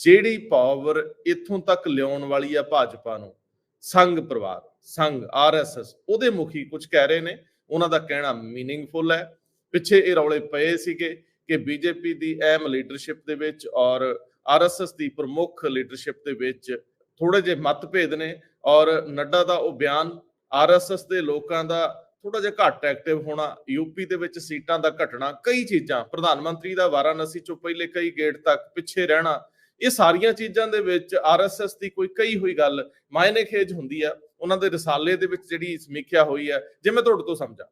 ਜਿਹੜੀ ਪਾਵਰ ਇੱਥੋਂ ਤੱਕ ਲਿਆਉਣ ਵਾਲੀ ਆ ਭਾਜਪਾ ਨੂੰ, ਸੰਘ ਪਰਿਵਾਰ, ਸੰਘ ਆਰਐਸਐਸ ਉਹਦੇ ਮੁਖੀ ਕੁਝ ਕਹਿ ਰਹੇ ਨੇ, ਉਹਨਾਂ ਦਾ ਕਹਿਣਾ ਮੀਨਿੰਗਫੁਲ ਹੈ। ਪਿੱਛੇ ਇਹ ਰੌਲੇ ਪਏ ਸੀਗੇ ਕਿ ਬੀਜੇਪੀ ਦੀ ਅਹਿਮ ਲੀਡਰਸ਼ਿਪ ਦੇ ਵਿੱਚ ਔਰ ਆਰਐਸਐਸ ਦੀ ਪ੍ਰਮੁੱਖ ਲੀਡਰਸ਼ਿਪ ਦੇ ਵਿੱਚ ਥੋੜੇ ਜਿਹੇ ਮਤਭੇਦ ਨੇ ਔਰ ਨੱਡਾ ਦਾ ਉਹ ਬਿਆਨ ਆਰਐਸਐਸ ਦੇ ਲੋਕਾਂ ਦਾ ਥੋੜਾ ਜਿਹਾ ਘੱਟ ਐਕਟਿਵ ਹੋਣਾ ਯੂਪੀ ਦੇ ਵਿੱਚ ਸੀਟਾਂ ਦਾ ਘਟਣਾ, ਕਈ ਚੀਜ਼ਾਂ, ਪ੍ਰਧਾਨ ਮੰਤਰੀ ਦਾ ਵਾਰਾਣਸੀ ਚੋਂ ਪਹਿਲੇ ਕਈ ਗੇਟ ਤੱਕ ਪਿੱਛੇ ਰਹਿਣਾ ਇਹ ਸਾਰੀਆਂ ਚੀਜ਼ਾਂ ਦੇ ਵਿੱਚ ਆਰਐਸਐਸ ਦੀ ਕੋਈ ਕਈ ਹੋਈ ਗੱਲ ਮਾਇਨੇ ਖੇਜ ਹੁੰਦੀ ਆ। ਉਹਨਾਂ ਦੇ ਰਸਾਲੇ ਦੇ ਵਿੱਚ ਜਿਹੜੀ ਸਮੀਖਿਆ ਹੋਈ ਹੈ ਜੇ ਮੈਂ ਤੁਹਾਡੇ ਤੋਂ ਸਮਝਾਂ।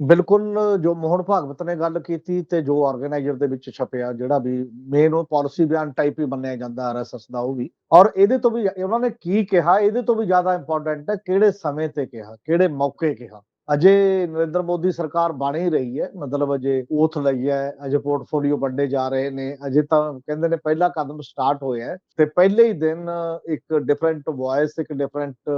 ਬਿਲਕੁਲ, ਜੋ ਮੋਹਨ ਭਾਗਵਤ ਨੇ ਗੱਲ ਕੀਤੀ ਤੇ ਜੋ ਆਰਗੇਨਾਈਜ਼ਰ ਦੇ ਵਿੱਚ ਛਪਿਆ, ਜਿਹੜਾ ਵੀ ਮੇਨ ਉਹ ਪਾਲਿਸੀ ਬਿਆਨ ਟਾਈਪ ਹੀ ਮੰਨਿਆ ਜਾਂਦਾ ਆਰਐਸਐਸ ਦਾ ਉਹ ਵੀ। ਔਰ ਇਹਦੇ ਤੋਂ ਵੀ, ਉਹਨਾਂ ਨੇ ਕੀ ਕਿਹਾ, ਇਹਦੇ ਤੋਂ ਵੀ ਜ਼ਿਆਦਾ ਇੰਪੋਰਟੈਂਟ ਹੈ ਕਿਹੜੇ ਸਮੇਂ ਤੇ ਕਿਹਾ, ਕਿਹੜੇ ਮੌਕੇ ਕਿਹਾ। ਅਜੇ ਨਰਿੰਦਰ ਮੋਦੀ ਸਰਕਾਰ ਬਣ ਹੀ ਰਹੀ ਹੈ, ਮਤਲਬ ਅਜੇ ਉਥ ਲਈ ਹੈ, ਅਜੇ ਪੋਰਟਫੋਲੀਓ ਵੱਡੇ ਜਾ ਰਹੇ ਨੇ, ਅਜੇ ਤਾਂ ਕਹਿੰਦੇ ਨੇ ਪਹਿਲਾ ਕਦਮ ਸਟਾਰਟ ਹੋਇਆ ਤੇ ਪਹਿਲੇ ਹੀ ਦਿਨ ਇੱਕ ਡਿਫਰੈਂਟ ਵੌਇਸ ਇੱਕ ਡਿਫਰੈਂਟ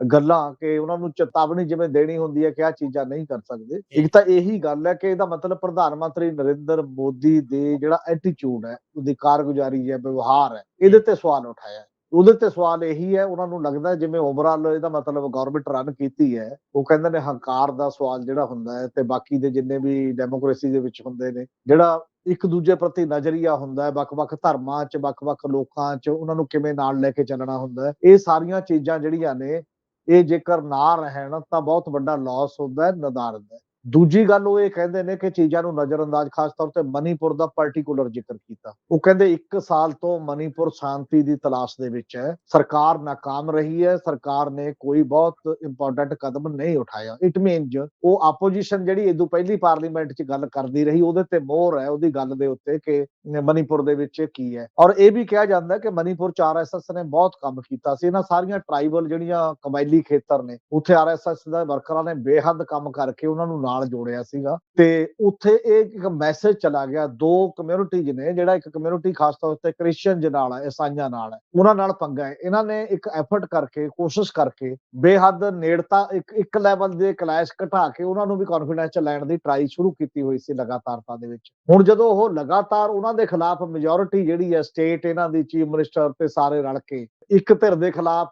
ਗੱਲਾਂ ਕਿ ਉਹਨਾਂ ਨੂੰ ਚੇਤਾਵਨੀ ਜਿਵੇਂ ਦੇਣੀ ਹੁੰਦੀ ਹੈ ਕਿ ਆ ਚੀਜ਼ਾਂ ਨਹੀਂ ਕਰ ਸਕਦੇ। ਇੱਕ ਤਾਂ ਇਹੀ ਗੱਲ ਹੈ ਕਿ ਇਹਦਾ ਮਤਲਬ ਪ੍ਰਧਾਨ ਮੰਤਰੀ ਨਰਿੰਦਰ ਮੋਦੀ ਦੇ ਜਿਹੜਾ ਐਟੀਟਿਊਡ ਹੈ, ਉਹਦੀ ਕਾਰਗੁਜ਼ਾਰੀ ਹੈ, ਵਿਵਹਾਰ ਹੈ, ਇਹਦੇ ਤੇ ਸਵਾਲ ਉਠਾਇਆ ਉਹਦੇ ਤੇ ਸਵਾਲ ਇਹੀ ਹੈ, ਉਹਨਾਂ ਨੂੰ ਲੱਗਦਾ ਜਿਵੇਂ ਓਵਰਆਲ ਇਹਦਾ ਮਤਲਬ ਗਵਰਨਮੈਂਟ ਰਨ ਕੀਤੀ ਹੈ, ਉਹ ਕਹਿੰਦੇ ਨੇ ਹੰਕਾਰ ਦਾ ਸਵਾਲ ਜਿਹੜਾ ਹੁੰਦਾ ਹੈ ਤੇ ਬਾਕੀ ਦੇ ਜਿੰਨੇ ਵੀ ਡੈਮੋਕ੍ਰੇਸੀ ਦੇ ਵਿੱਚ ਹੁੰਦੇ ਨੇ, ਜਿਹੜਾ ਇੱਕ ਦੂਜੇ ਪ੍ਰਤੀ ਨਜ਼ਰੀਆ ਹੁੰਦਾ ਹੈ, ਵੱਖ-ਵੱਖ ਧਰਮਾਂ 'ਚ, ਵੱਖ-ਵੱਖ ਲੋਕਾਂ 'ਚ, ਉਹਨਾਂ ਨੂੰ ਕਿਵੇਂ ਨਾਲ ਲੈ ਕੇ ਚੱਲਣਾ ਹੁੰਦਾ ਹੈ, ਇਹ ਸਾਰੀਆਂ ਚੀਜ਼ਾਂ ਜਿਹੜੀਆਂ ਨੇ, ਇਹ ਜੇਕਰ ਨਾ ਰਹਿਣ ਤਾਂ ਬਹੁਤ ਵੱਡਾ ਲਾਸ ਹੁੰਦਾ ਹੈ ਨਦਾਰਦ ਹੈ। ਦੂਜੀ ਗੱਲ ਉਹ ਇਹ ਕਹਿੰਦੇ ਨੇ ਕਿ ਚੀਜ਼ਾਂ ਨੂੰ ਨਜ਼ਰਅੰਦਾਜ਼, ਖਾਸ ਤੌਰ ਤੇ ਮਨੀਪੁਰ ਦਾ ਪਾਰਟਿਕੂਲਰ ਜ਼ਿਕਰ ਕੀਤਾ। ਉਹ ਕਹਿੰਦੇ 1 ਸਾਲ ਤੋਂ ਮਨੀਪੁਰ ਸ਼ਾਂਤੀ ਦੀ ਤਲਾਸ਼ ਦੇ ਵਿੱਚ ਹੈ। ਸਰਕਾਰ ਨਾਕਾਮ ਰਹੀ ਹੈ। ਸਰਕਾਰ ਨੇ ਕੋਈ ਬਹੁਤ ਇੰਪੋਰਟੈਂਟ ਕਦਮ ਨਹੀਂ ਉਠਾਇਆ। ਇਟ ਮੀਨਸ ਉਹ ਆਪੋਜੀਸ਼ਨ ਜਿਹੜੀ ਇਦੋਂ ਪਹਿਲੀ ਪਾਰਲੀਮੈਂਟ 'ਚ ਗੱਲ ਕਰਦੀ ਰਹੀ, ਉਹਦੇ ਤੇ ਮੋਹਰ ਹੈ ਉਹਦੀ ਗੱਲ ਦੇ ਉੱਤੇ ਕਿ ਮਨੀਪੁਰ ਦੇ ਵਿੱਚ ਕੀ ਹੈ। ਔਰ ਇਹ ਵੀ ਕਿਹਾ ਜਾਂਦਾ ਕਿ ਮਨੀਪੁਰ 'ਚ ਆਰਐਸਐਸ ਨੇ ਬਹੁਤ ਕੰਮ ਕੀਤਾ ਸੀ। ਇਹਨਾਂ ਸਾਰੀਆਂ ਟ੍ਰਾਈਬਲ ਜਿਹੜੀਆਂ ਕਬਾਇਲੀ ਖੇਤਰ ਨੇ, ਉੱਥੇ ਆਰਐਸਐਸ ਦਾ ਵਰਕਰਾਂ ਨੇ ਬੇਹੱਦ ਕੰਮ ਕਰਕੇ ਉਹਨਾਂ ਨੂੰ ਨਾਲ ਜੋੜਿਆ ਸੀਗਾ ਤੇ ਉੱਥੇ ਇਹ ਇੱਕ ਮੈਸੇਜ ਚਲਾ ਗਿਆ, ਦੋ ਕਮਿਊਨਿਟੀਜ਼ ਨੇ, ਜਿਹੜਾ ਇੱਕ ਕਮਿਊਨਿਟੀ ਖਾਸ ਤੌਰ ਤੇ ਕ੍ਰਿਸਚੀਅਨ ਨਾਲ ਹੈ ਈਸਾਈਆਂ ਨਾਲ ਹੈ ਉਹਨਾਂ ਨਾਲ ਪੰਗਾ ਹੈ। ਇਹਨਾਂ ਨੇ ਇੱਕ ਐਫਰਟ ਕਰਕੇ, ਕੋਸ਼ਿਸ਼ ਕਰਕੇ ਬੇਹੱਦ ਨੇੜਤਾ, ਇੱਕ ਇੱਕ ਲੈਵਲ ਦੇ ਕਲੈਸ਼ ਘਟਾ ਕੇ ਉਹਨਾਂ ਨੂੰ ਵੀ ਕੌਨਫੀਡੈਂਸ ਚ ਲੈਣ ਦੀ ਟਰਾਈ ਸ਼ੁਰੂ ਕੀਤੀ ਹੋਈ ਸੀ ਲਗਾਤਾਰਤਾ ਦੇ ਵਿੱਚ। ਹੁਣ ਜਦੋਂ ਉਹ ਲਗਾਤਾਰ ਉਹਨਾਂ ਦੇ ਖਿਲਾਫ ਮੈਜੋਰਿਟੀ ਜਿਹੜੀ ਹੈ ਸਟੇਟ ਇਹਨਾਂ ਦੀ ਚੀਫ ਮਿਨਿਸਟਰ ਤੇ ਸਾਰੇ ਰਲ ਕੇ ਇੱਕ ਧਿਰ ਦੇ ਖਿਲਾਫ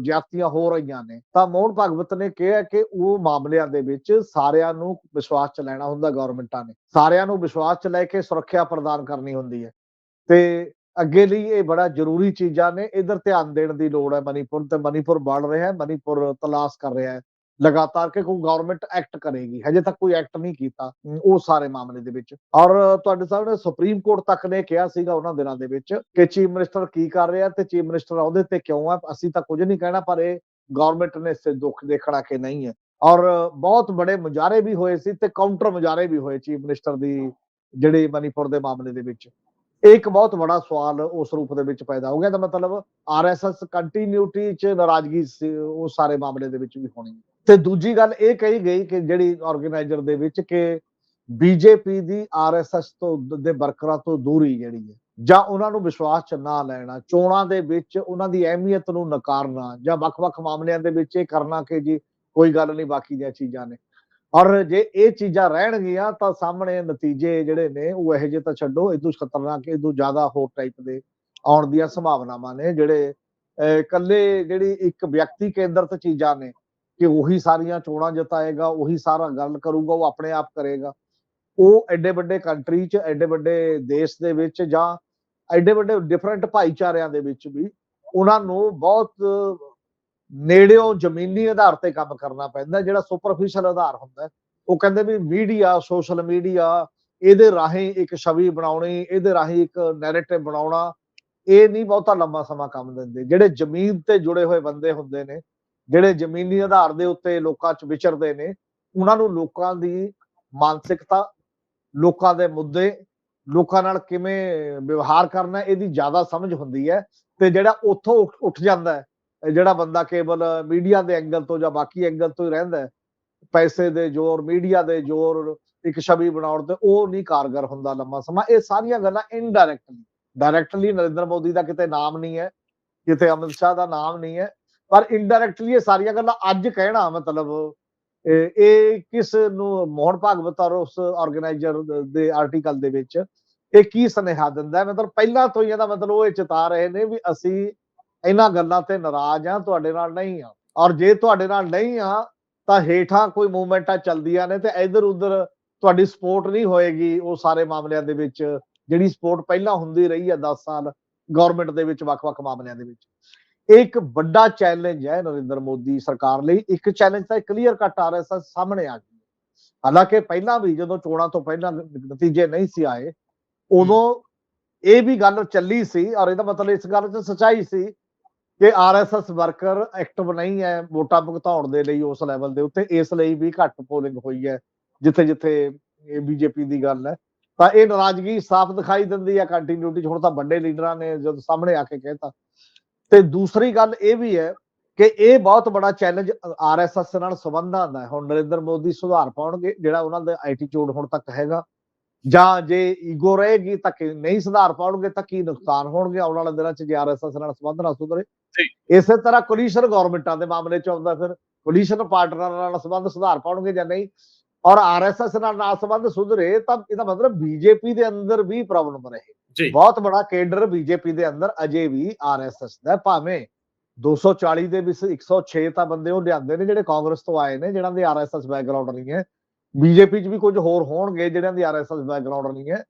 ਜਿਆਤੀਆਂ ਹੋ ਰਹੀਆਂ ਨੇ। ਤਾਂ ਮੋਹਨ ਭਗਵਤ ਨੇ ਕਿਹਾ ਕਿ ਉਹ ਮਾਮਲਿਆਂ ਦੇ ਵਿੱਚ ਸਾਰਿਆਂ ਨੂੰ ਵਿਸ਼ਵਾਸ ਚ ਲੈਣਾ ਹੁੰਦਾ, ਗਵਰਨਮੈਂਟਾਂ ਨੇ। ਸਾਰਿਆਂ ਨੂੰ ਵਿਸ਼ਵਾਸ ਚ ਲੈ ਕੇ ਸੁਰੱਖਿਆ ਪ੍ਰਦਾਨ ਕਰਨੀ ਹੁੰਦੀ ਹੈ। ਤੇ ਅੱਗੇ ਲਈ ਇਹ ਬੜਾ ਜ਼ਰੂਰੀ ਚੀਜ਼ਾਂ ਨੇ। ਇਧਰ ਧਿਆਨ ਦੇਣ ਦੀ ਲੋੜ ਹੈ ਮਨੀਪੁਰ ਤੇ ਮਨੀਪੁਰ ਬੜ ਰਿਹਾ ਹੈ, ਮਨੀਪੁਰ ਤਲਾਸ਼ ਕਰ ਰਿਹਾ ਹੈ। ਲਗਾਤਾਰ ਕਿ ਕੋਈ ਗਵਰਨਮੈਂਟ ਐਕਟ ਕਰੇਗੀ, ਹਜੇ ਤੱਕ ਕੋਈ ਐਕਟ ਨਹੀਂ ਕੀਤਾ, ਉਹ ਸਾਰੇ ਮਾਮਲੇ ਦੇ ਵਿੱਚ। ਔਰ ਤੁਹਾਡੇ ਸਾਹਮਣੇ ਸੁਪਰੀਮ ਕੋਰਟ ਤੱਕ ਨੇ ਕਿਹਾ ਸੀਗਾ ਉਹਨਾਂ ਦਿਨਾਂ ਦੇ ਵਿੱਚ ਕਿ ਚੀਫ ਮਿਨਿਸਟਰ ਕੀ ਕਰ ਰਿਹਾ ਤੇ ਚੀਫ ਮਿਨਿਸਟਰ ਉਹਦੇ ਤੇ ਕਿਉਂ ਆ, ਅਸੀਂ ਤਾਂ ਕੁਝ ਨਹੀਂ ਕਹਿਣਾ, ਪਰ ਇਹ ਗਵਰਨਮੈਂਟ ਨੇ ਇਸ ਦੁੱਖ ਦੇਖਣਾ ਕਿ ਨਹੀਂ ਹੈ। ਔਰ ਬਹੁਤ ਬੜੇ ਮੁਜ਼ਾਰੇ ਵੀ ਹੋਏ ਸੀ ਤੇ ਕਾਊਂਟਰ ਮੁਜ਼ਾਰੇ ਵੀ ਹੋਏ ਚੀਫ ਮਿਨਿਸਟਰ ਦੀ ਜਿਹੜੇ ਮਨੀਪੁਰ ਦੇ ਮਾਮਲੇ ਦੇ ਵਿੱਚ। ਇੱਕ ਬਹੁਤ ਵੱਡਾ ਸਵਾਲ ਉਸ ਰੂਪ ਦੇ ਵਿੱਚ ਪੈਦਾ ਹੋ ਗਿਆ, ਤਾਂ ਮਤਲਬ ਆਰਐਸਐਸ ਕੰਟੀਨਿਊਟੀ ਚ ਨਾਰਾਜ਼ਗੀ ਉਹ ਸਾਰੇ ਮਾਮਲੇ ਦੇ ਵਿੱਚ ਵੀ ਹੋਣੀ ਤੇ ਦੂਜੀ ਗੱਲ ਇਹ ਕਹੀ ਗਈ ਕਿ ਜਿਹੜੀ ਆਰਗੇਨਾਈਜ਼ਰ ਦੇ ਵਿੱਚ ਕਿ ਬੀਜੇਪੀ ਦੀ ਆਰਐਸਐਸ ਤੋਂ ਦੇ ਵਰਕਰਾਂ ਤੋਂ ਦੂਰੀ ਜਿਹੜੀ ਹੈ, ਜਾਂ ਉਹਨਾਂ ਨੂੰ ਵਿਸ਼ਵਾਸ ਚ ਨਾ ਲੈਣਾ, ਚੋਣਾਂ ਦੇ ਵਿੱਚ ਉਹਨਾਂ ਦੀ ਅਹਿਮੀਅਤ ਨੂੰ ਨਕਾਰਨਾ, ਜਾਂ ਵੱਖ-ਵੱਖ ਮਾਮਲਿਆਂ ਦੇ ਵਿੱਚ ਇਹ ਕਰਨਾ ਕਿ ਜੀ ਕੋਈ ਗੱਲ ਨਹੀਂ, ਬਾਕੀ ਦੀਆਂ ਚੀਜ਼ਾਂ ਨੇ। ਔਰ ਜੇ ਇਹ ਚੀਜ਼ਾਂ ਰਹਿਣਗੀਆਂ ਤਾਂ ਸਾਹਮਣੇ ਨਤੀਜੇ ਜਿਹੜੇ ਨੇ ਉਹ ਇਹੋ ਜਿਹੇ ਤਾਂ ਛੱਡੋ ਇਦੋਂ ਖਤਰਨਾਕ ਇਦੋਂ ਜ਼ਿਆਦਾ ਹੋਰ ਟਾਈਪ ਦੇ ਆਉਣ ਦੀਆਂ ਸੰਭਾਵਨਾਵਾਂ ਨੇ, ਜਿਹੜੇ ਇਕੱਲੇ ਜਿਹੜੀ ਇੱਕ ਵਿਅਕਤੀ ਕੇਂਦਰਤ ਚੀਜ਼ਾਂ ਨੇ ਕਿ ਉਹੀ ਸਾਰੀਆਂ ਚੋਣਾਂ ਜਿਤਾਏਗਾ, ਉਹੀ ਸਾਰਾ ਗੱਲ ਕਰੂਗਾ, ਉਹ ਆਪਣੇ ਆਪ ਕਰੇਗਾ। ਉਹ ਐਡੇ ਵੱਡੇ ਕੰਟਰੀ 'ਚ, ਐਡੇ ਵੱਡੇ ਦੇਸ਼ ਦੇ ਵਿੱਚ ਜਾਂ ਐਡੇ ਵੱਡੇ ਡਿਫਰੈਂਟ ਭਾਈਚਾਰਿਆਂ ਦੇ ਵਿੱਚ ਵੀ ਉਹਨਾਂ ਨੂੰ ਬਹੁਤ ਨੇੜਿਓਂ ਜ਼ਮੀਨੀ ਆਧਾਰ ਤੇ ਕੰਮ ਕਰਨਾ ਪੈਂਦਾ, ਜਿਹੜਾ ਸੁਪਰਫੀਸ਼ੀਅਲ ਆਧਾਰ ਹੁੰਦਾ ਉਹ ਕਹਿੰਦੇ ਵੀ ਮੀਡੀਆ ਸੋਸ਼ਲ ਮੀਡੀਆ ਇਹਦੇ ਰਾਹੀਂ ਇੱਕ ਛਵੀ ਬਣਾਉਣੀ, ਇਹਦੇ ਰਾਹੀਂ ਇੱਕ ਨੈਰੇਟਿਵ ਬਣਾਉਣਾ, ਇਹ ਨਹੀਂ ਬਹੁਤਾ ਲੰਮਾ ਸਮਾਂ ਕੰਮ ਦਿੰਦੇ। ਜਿਹੜੇ ਜ਼ਮੀਨ ਤੇ ਜੁੜੇ ਹੋਏ ਬੰਦੇ ਹੁੰਦੇ ਨੇ ਜਿਹੜੇ ਜ਼ਮੀਨੀ ਆਧਾਰ ਦੇ ਉੱਤੇ ਲੋਕਾਂ 'ਚ ਵਿਚਰਦੇ ਨੇ, ਉਹਨਾਂ ਨੂੰ ਲੋਕਾਂ ਦੀ ਮਾਨਸਿਕਤਾ, ਲੋਕਾਂ ਦੇ ਮੁੱਦੇ, ਲੋਕਾਂ ਨਾਲ ਕਿਵੇਂ ਵਿਵਹਾਰ ਕਰਨਾ, ਇਹਦੀ ਜ਼ਿਆਦਾ ਸਮਝ ਹੁੰਦੀ ਹੈ ਤੇ ਜਿਹੜਾ ਉੱਥੋਂ ਉੱਠ ਜਾਂਦਾ ਹੈ ਜਿਹੜਾ ਬੰਦਾ ਕੇਵਲ ਮੀਡੀਆ ਦੇ ਐਂਗਲ ਤੋਂ ਜਾਂ ਬਾਕੀ ਐਂਗਲ ਤੋਂ ਹੀ ਰਹਿੰਦਾ ਹੈ, ਪੈਸੇ ਦੇ ਜ਼ੋਰ, ਮੀਡੀਆ ਦੇ ਜ਼ੋਰ, ਇੱਕ ਛਵੀ ਬਣਾਉਣ ਤੇ ਉਹ ਨਹੀਂ ਕਾਰਗਰ ਹੁੰਦਾ ਲੰਮਾ ਸਮਾਂ, ਇਹ ਸਾਰੀਆਂ ਗੱਲਾਂ ਇਨਡਾਇਰੈਕਟਲੀ ਡਾਇਰੈਕਟਲੀ ਨਰਿੰਦਰ ਮੋਦੀ ਦਾ ਕਿਤੇ ਨਾਮ ਨਹੀਂ ਹੈ, ਕਿਤੇ ਅਮਿਤ ਸ਼ਾਹ ਦਾ ਨਾਮ ਨਹੀਂ ਹੈ ਪਰ ਇਨਡਾਇਰੈਕਟਲੀ ਇਹ ਸਾਰੀਆਂ ਗੱਲਾਂ ਅੱਜ ਕਹਿਣਾ ਮਤਲਬ, ਇਹ ਕਿਸ ਨੂੰ ਮੋਹਨ ਭਾਗਵਤ ਔਰ ਉਸ ਆਰਗੇਨਾਈਜ਼ਰ ਦੇ ਆਰਟੀਕਲ ਦੇ ਵਿੱਚ ਇਹ ਕੀ ਸੁਨੇਹਾ ਦਿੰਦਾ ਹੈ? ਮਤਲਬ ਪਹਿਲਾਂ ਤੋਂ ਹੀ ਇਹਦਾ ਮਤਲਬ ਉਹ ਇਹ ਚਿਤਾ ਰਹੇ ਨੇ ਵੀ ਅਸੀਂ ਇਹਨਾਂ ਗੱਲਾਂ ਤੇ ਨਾਰਾਜ਼ ਆ ਤੁਹਾਡੇ ਨਾਲ ਨਹੀਂ ਆ ਔਰ ਜੇ ਤੁਹਾਡੇ ਨਾਲ ਨਹੀਂ ਆ ਤਾਂ ਹੇਠਾਂ ਕੋਈ ਮੂਵਮੈਂਟਾਂ ਚੱਲਦੀਆਂ ਨੇ ਤੇ ਇਧਰ ਉਧਰ ਤੁਹਾਡੀ ਸਪੋਰਟ ਨਹੀਂ ਹੋਏਗੀ ਉਹ ਸਾਰੇ ਮਾਮਲਿਆਂ ਦੇ ਵਿੱਚ। ਜਿਹੜੀ ਸਪੋਰਟ ਪਹਿਲਾਂ ਹੁੰਦੀ ਰਹੀ ਆ 10 ਸਾਲ ਗਵਰਨਮੈਂਟ ਦੇ ਵਿੱਚ, ਵੱਖ-ਵੱਖ ਮਾਮਲਿਆਂ ਦੇ ਵਿੱਚ। ਇਹ ਇੱਕ ਵੱਡਾ ਚੈਲੰਜ ਹੈ ਨਰਿੰਦਰ ਮੋਦੀ ਸਰਕਾਰ ਲਈ। ਇੱਕ ਚੈਲੰਜ ਤਾਂ ਕਲੀਅਰ ਕੱਟ ਆ ਰਿਹਾ ਸਾਹਮਣੇ ਆ ਗਿਆ ਹਾਲਾਂਕਿ ਪਹਿਲਾਂ ਵੀ ਜਦੋਂ ਚੋਣਾਂ ਤੋਂ ਪਹਿਲਾਂ ਨਤੀਜੇ ਨਹੀਂ ਸੀ ਆਏ, ਉਦੋਂ ਇਹ ਵੀ ਗੱਲ ਚੱਲੀ ਸੀ ਔਰ ਇਹਦਾ ਮਤਲਬ ਇਸ ਗੱਲ 'ਚ ਸਚਾਈ ਸੀ ਕਿ ਆਰਐਸਐਸ ਵਰਕਰ ਐਕਟਿਵ ਨਹੀਂ ਹੈ ਵੋਟਾਂ ਭੁਗਤਾਉਣ ਦੇ ਲਈ ਉਸ ਲੈਵਲ ਦੇ ਉੱਤੇ। ਇਸ ਲਈ ਵੀ ਘੱਟ ਪੋਲਿੰਗ ਹੋਈ ਹੈ ਜਿੱਥੇ ਜਿੱਥੇ ਇਹ ਬੀਜੇਪੀ ਦੀ ਗੱਲ ਹੈ। ਤਾਂ ਇਹ ਨਾਰਾਜ਼ਗੀ ਸਾਫ਼ ਦਿਖਾਈ ਦਿੰਦੀ ਹੈ ਕੰਟੀਨਿਊਟੀ ਹੁਣ ਤਾਂ ਵੱਡੇ ਲੀਡਰਾਂ ਨੇ ਜਦੋਂ ਸਾਹਮਣੇ ਆ ਕੇ ਕਹਿਤਾ ਤੇ ਦੂਸਰੀ ਗੱਲ ਇਹ ਵੀ ਹੈ ਕਿ ਇਹ ਬਹੁਤ ਬੜਾ ਚੈਲੰਜ ਆਰਐਸਐਸ ਨਾਲ ਸੰਬੰਧਾਂ ਦਾ ਹੈ। ਹੁਣ ਨਰਿੰਦਰ ਮੋਦੀ ਸੁਧਾਰ ਪਾਉਣਗੇ ਜਿਹੜਾ ਉਹਨਾਂ ਦਾ ਐਟੀਟਿਊਡ ਹੁਣ ਤੱਕ ਹੈਗਾ ਜਾਂ ਜੇ ਈਗੋ ਰਹੇਗੀ ਤਾਂ ਕਿ ਨਹੀਂ ਸੁਧਾਰ ਪਾਉਣਗੇ ਤਾਂ ਕੀ ਨੁਕਸਾਨ ਹੋਣਗੇ ਆਉਣ ਵਾਲੇ ਦਿਨਾਂ 'ਚ ਜੇ ਆਰਐਸਐਸ ਨਾਲ ਸੰਬੰਧ ਨਾ ਸੁਧਰੇ। ਇਸੇ ਤਰ੍ਹਾਂ ਕੋਲੀਸ਼ਨ ਗਵਰਨਮੈਂਟਾਂ ਦੇ ਮਾਮਲੇ 'ਚ ਆਉਂਦਾ ਫਿਰ ਕੋਲੀਸ਼ਨ ਪਾਰਟਨਰਾਂ ਨਾਲ ਸੰਬੰਧ ਸੁਧਾਰ ਪਾਉਣਗੇ ਜਾਂ ਨਹੀਂ ਔਰ ਆਰਐਸਐਸ ਨਾਲ ਨਾ ਸੰਬੰਧ ਸੁਧਰੇ ਤਾਂ ਇਹਦਾ ਮਤਲਬ ਬੀਜੇਪੀ ਦੇ ਅੰਦਰ ਵੀ ਪ੍ਰੋਬਲਮ ਰਹੇ ਬਹੁਤ ਬੜਾ ਕੇਡਰ ਬੀਜੇਪੀ ਦੇ ਅੰਦਰ ਅਜੇ ਵੀ ਆਰਐਸਐਸ ਦਾ। ਭਾਵੇਂ 240 ਦੇ ਵਿੱਚ 106 ਤਾਂ ਬੰਦੇ ਉਹ ਲਿਆਂਦੇ ਨੇ ਜਿਹੜੇ ਕਾਂਗਰਸ ਤੋਂ ਆਏ ਨੇ ਜਿਹਨਾਂ ਦੇ ਆਰਐਸਐਸ ਬੈਕਗ੍ਰਾਉਂਡ ਨਹੀਂ ਹੈ। ਬੀਜੇਪੀ 'ਚ ਵੀ ਕੁਝ ਹੋਰ ਹੋਣਗੇ ਜਿਹੜਿਆਂ ਦੀ ਆਰਐਸਐਸ ਬੈਕਗ੍ਰਾਉਂਡ ਨਹੀਂ ਹੈ।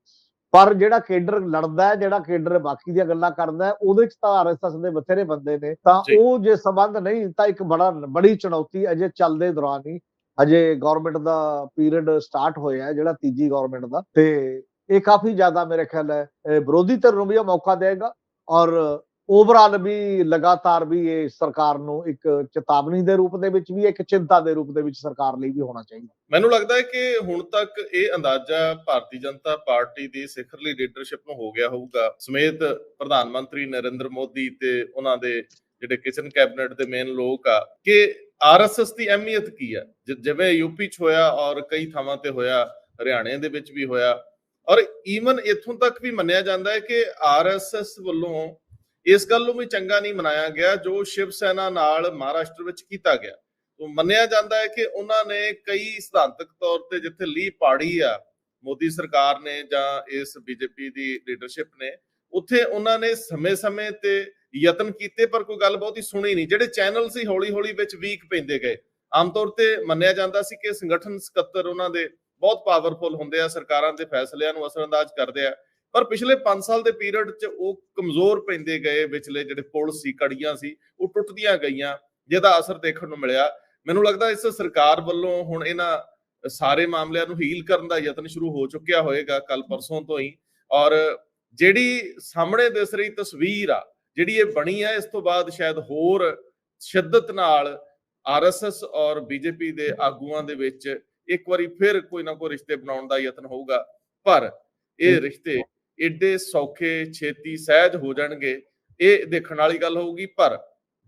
ਪਰ ਜਿਹੜਾ ਕੇਡਰ ਲੜਦਾ ਹੈ ਜਿਹੜਾ ਕੇਡਰ ਬਾਕੀ ਦੀਆਂ ਗੱਲਾਂ ਕਰਦਾ ਹੈ ਉਹਦੇ 'ਚ ਤਾਂ ਆਰਐਸਐਸ ਦੇ ਬਥੇਰੇ ਬੰਦੇ ਨੇ। ਤਾਂ। ਉਹ ਜੇ ਸੰਬੰਧ ਨਹੀਂ ਤਾਂ ਇੱਕ ਬੜਾ ਬੜੀ ਚੁਣੌਤੀ ਅਜੇ ਚੱਲਦੇ ਦੌਰਾਨ ਹੀ ਅਜੇ ਗਵਰਨਮੈਂਟ ਦਾ ਪੀਰੀਅਡ ਸਟਾਰਟ ਹੋਇਆ ਹੈ ਜਿਹੜਾ ਤੀਜੀ ਗਵਰਨਮੈਂਟ ਦਾ। ਤੇ ਇਹ ਕਾਫੀ ਜ਼ਿਆਦਾ ਮੇਰੇ ਖਿਆਲ ਹੈ, ਇਹ ਵਿਰੋਧੀ ਧਿਰ ਨੂੰ ਵੀ ਮੌਕਾ ਦੇਗਾ ਔਰ ਓਵਰਆਲ ਵੀ ਲਗਾਤਾਰ ਵੀ ਇਹ ਸਰਕਾਰ ਨੂੰ ਇੱਕ ਚੇਤਾਵਨੀ ਦੇ ਰੂਪ ਦੇ ਵਿੱਚ ਵੀ, ਇੱਕ ਚਿੰਤਾ ਦੇ ਰੂਪ ਦੇ ਵਿੱਚ ਸਰਕਾਰ ਲਈ ਵੀ ਹੋਣਾ ਚਾਹੀਦਾ। ਮੈਨੂੰ ਲੱਗਦਾ ਹੈ ਕਿ ਹੁਣ ਤੱਕ ਇਹ ਅੰਦਾਜ਼ਾ ਭਾਰਤੀ ਜਨਤਾ ਪਾਰਟੀ ਦੀ ਸਿਖਰਲੀ ਲੀਡਰਸ਼ਿਪ ਨੂੰ ਹੋ ਗਿਆ ਹੋਊਗਾ। ਸਮੇਤ ਪ੍ਰਧਾਨ ਮੰਤਰੀ ਨਰਿੰਦਰ ਮੋਦੀ ਤੇ ਉਹਨਾਂ ਦੇ ਜਿਹੜੇ ਕਿਚਨ ਕੈਬਨਿਟ ਦੇ ਮੇਨ ਲੋਕ ਆ, ਕਿ ਆਰਐਸਐਸ ਦੀ ਅਹਿਮੀਅਤ ਕੀ ਹੈ? ਜਿਵੇਂ ਯੂਪੀ ਚ ਹੋਇਆ ਔਰ ਕਈ ਥਾਵਾਂ ਤੇ ਹੋਇਆ, ਹਰਿਆਣੇ ਦੇ ਵਿੱਚ ਵੀ ਹੋਇਆ ਔਰ ਈਵਨ ਇੱਥੋਂ ਤੱਕ ਵੀ ਮੰਨਿਆ ਜਾਂਦਾ ਹੈ ਕਿ ਆਰਐਸਐਸ ਵੱਲੋਂ ਇਸ ਗੱਲ ਨੂੰ ਵੀ ਚੰਗਾ ਨਹੀਂ ਮਨਾਇਆ ਗਿਆ, ਜੋ ਸ਼ਿਵ ਸੈਨਾ ਨਾਲ ਮਹਾਰਾਸ਼ਟਰ ਵਿੱਚ ਕੀਤਾ ਗਿਆ। ਤੋਂ ਮੰਨਿਆ ਜਾਂਦਾ ਹੈ ਕਿ ਉਹਨਾਂ ਨੇ ਕਈ ਸਿਧਾਂਤਕ ਤੌਰ ਤੇ ਜਿੱਥੇ ਲੀ ਪਾੜੀ ਆ, ਮੋਦੀ ਸਰਕਾਰ ਨੇ ਜਾਂ ਇਸ ਬੀਜੇਪੀ ਦੀ ਲੀਡਰਸ਼ਿਪ ਨੇ, ਉੱਥੇ ਉਹਨਾਂ ਨੇ ਸਮੇਂ-ਸਮੇਂ ਤੇ ਯਤਨ ਕੀਤੇ, ਪਰ ਕੋਈ ਗੱਲ ਬਹੁਤੀ ਸੁਣੀ ਨਹੀਂ। ਜਿਹੜੇ ਚੈਨਲ ਸੀ ਹੌਲੀ-ਹੌਲੀ ਵਿੱਚ ਵੀਕ ਪੈਂਦੇ ਗਏ। ਆਮ ਤੌਰ ਤੇ ਮੰਨਿਆ ਜਾਂਦਾ ਸੀ ਕਿ ਸੰਗਠਨ ਸਕੱਤਰ ਉਹਨਾਂ ਦੇ ਬਹੁਤ ਪਾਵਰਫੁਲ ਹੁੰਦੇ ਆ, ਸਰਕਾਰਾਂ ਦੇ ਫੈਸਲਿਆਂ ਨੂੰ ਅਸਰਅੰਦਾਜ਼ ਕਰਦੇ ਆ। ਪਰ ਪਿਛਲੇ 5 ਸਾਲ ਦੇ ਪੀਰੀਅਡ 'ਚ ਉਹ ਕਮਜ਼ੋਰ ਪੈਂਦੇ ਗਏ, ਵਿਚਲੇ ਜਿਹੜੇ ਪੁਲ ਸੀ ਕੜੀਆਂ ਸੀ, ਉਹ ਟੁੱਟਦੀਆਂ ਗਈਆਂ, ਜਿਹਦਾ ਅਸਰ ਦੇਖਣ ਨੂੰ ਮਿਲਿਆ। ਮੈਨੂੰ ਲੱਗਦਾ ਇਸ ਸਰਕਾਰ ਵੱਲੋਂ ਹੁਣ ਇਹਨਾਂ ਸਾਰੇ ਮਾਮਲਿਆਂ ਨੂੰ ਹੀਲ ਕਰਨ ਦਾ ਯਤਨ ਸ਼ੁਰੂ ਹੋ ਚੁੱਕਿਆ ਹੋਏਗਾ ਕੱਲ ਪਰਸੋਂ ਤੋਂ ਹੀ। ਔਰ ਜਿਹੜੀ ਸਾਹਮਣੇ ਦਿਸ ਰਹੀ ਤਸਵੀਰ ਆ, ਜਿਹੜੀ ਇਹ ਬਣੀ ਹੈ ਇਸ ਤੋਂ ਬਾਅਦ ਸ਼ਾਇਦ ਹੋਰ ਸ਼ਿੱਦਤ ਨਾਲ ਆਰਐਸਐਸ ਔਰ ਬੀਜੇਪੀ ਦੇ ਆਗੂਆਂ ਦੇ ਵਿੱਚ ਇੱਕ ਵਾਰੀ ਫਿਰ ਕੋਈ ਨਾ ਕੋਈ ਰਿਸ਼ਤੇ ਬਣਾਉਣ ਦਾ ਯਤਨ ਹੋਊਗਾ। ਪਰ ਇਹ ਰਿਸ਼ਤੇ ਏਡੇ ਸੌਖੇ ਛੇਤੀ ਸਹਿਜ ਹੋ ਜਾਣਗੇ ਇਹ ਦੇਖਣ ਵਾਲੀ ਗੱਲ ਹੋਊਗੀ। ਪਰ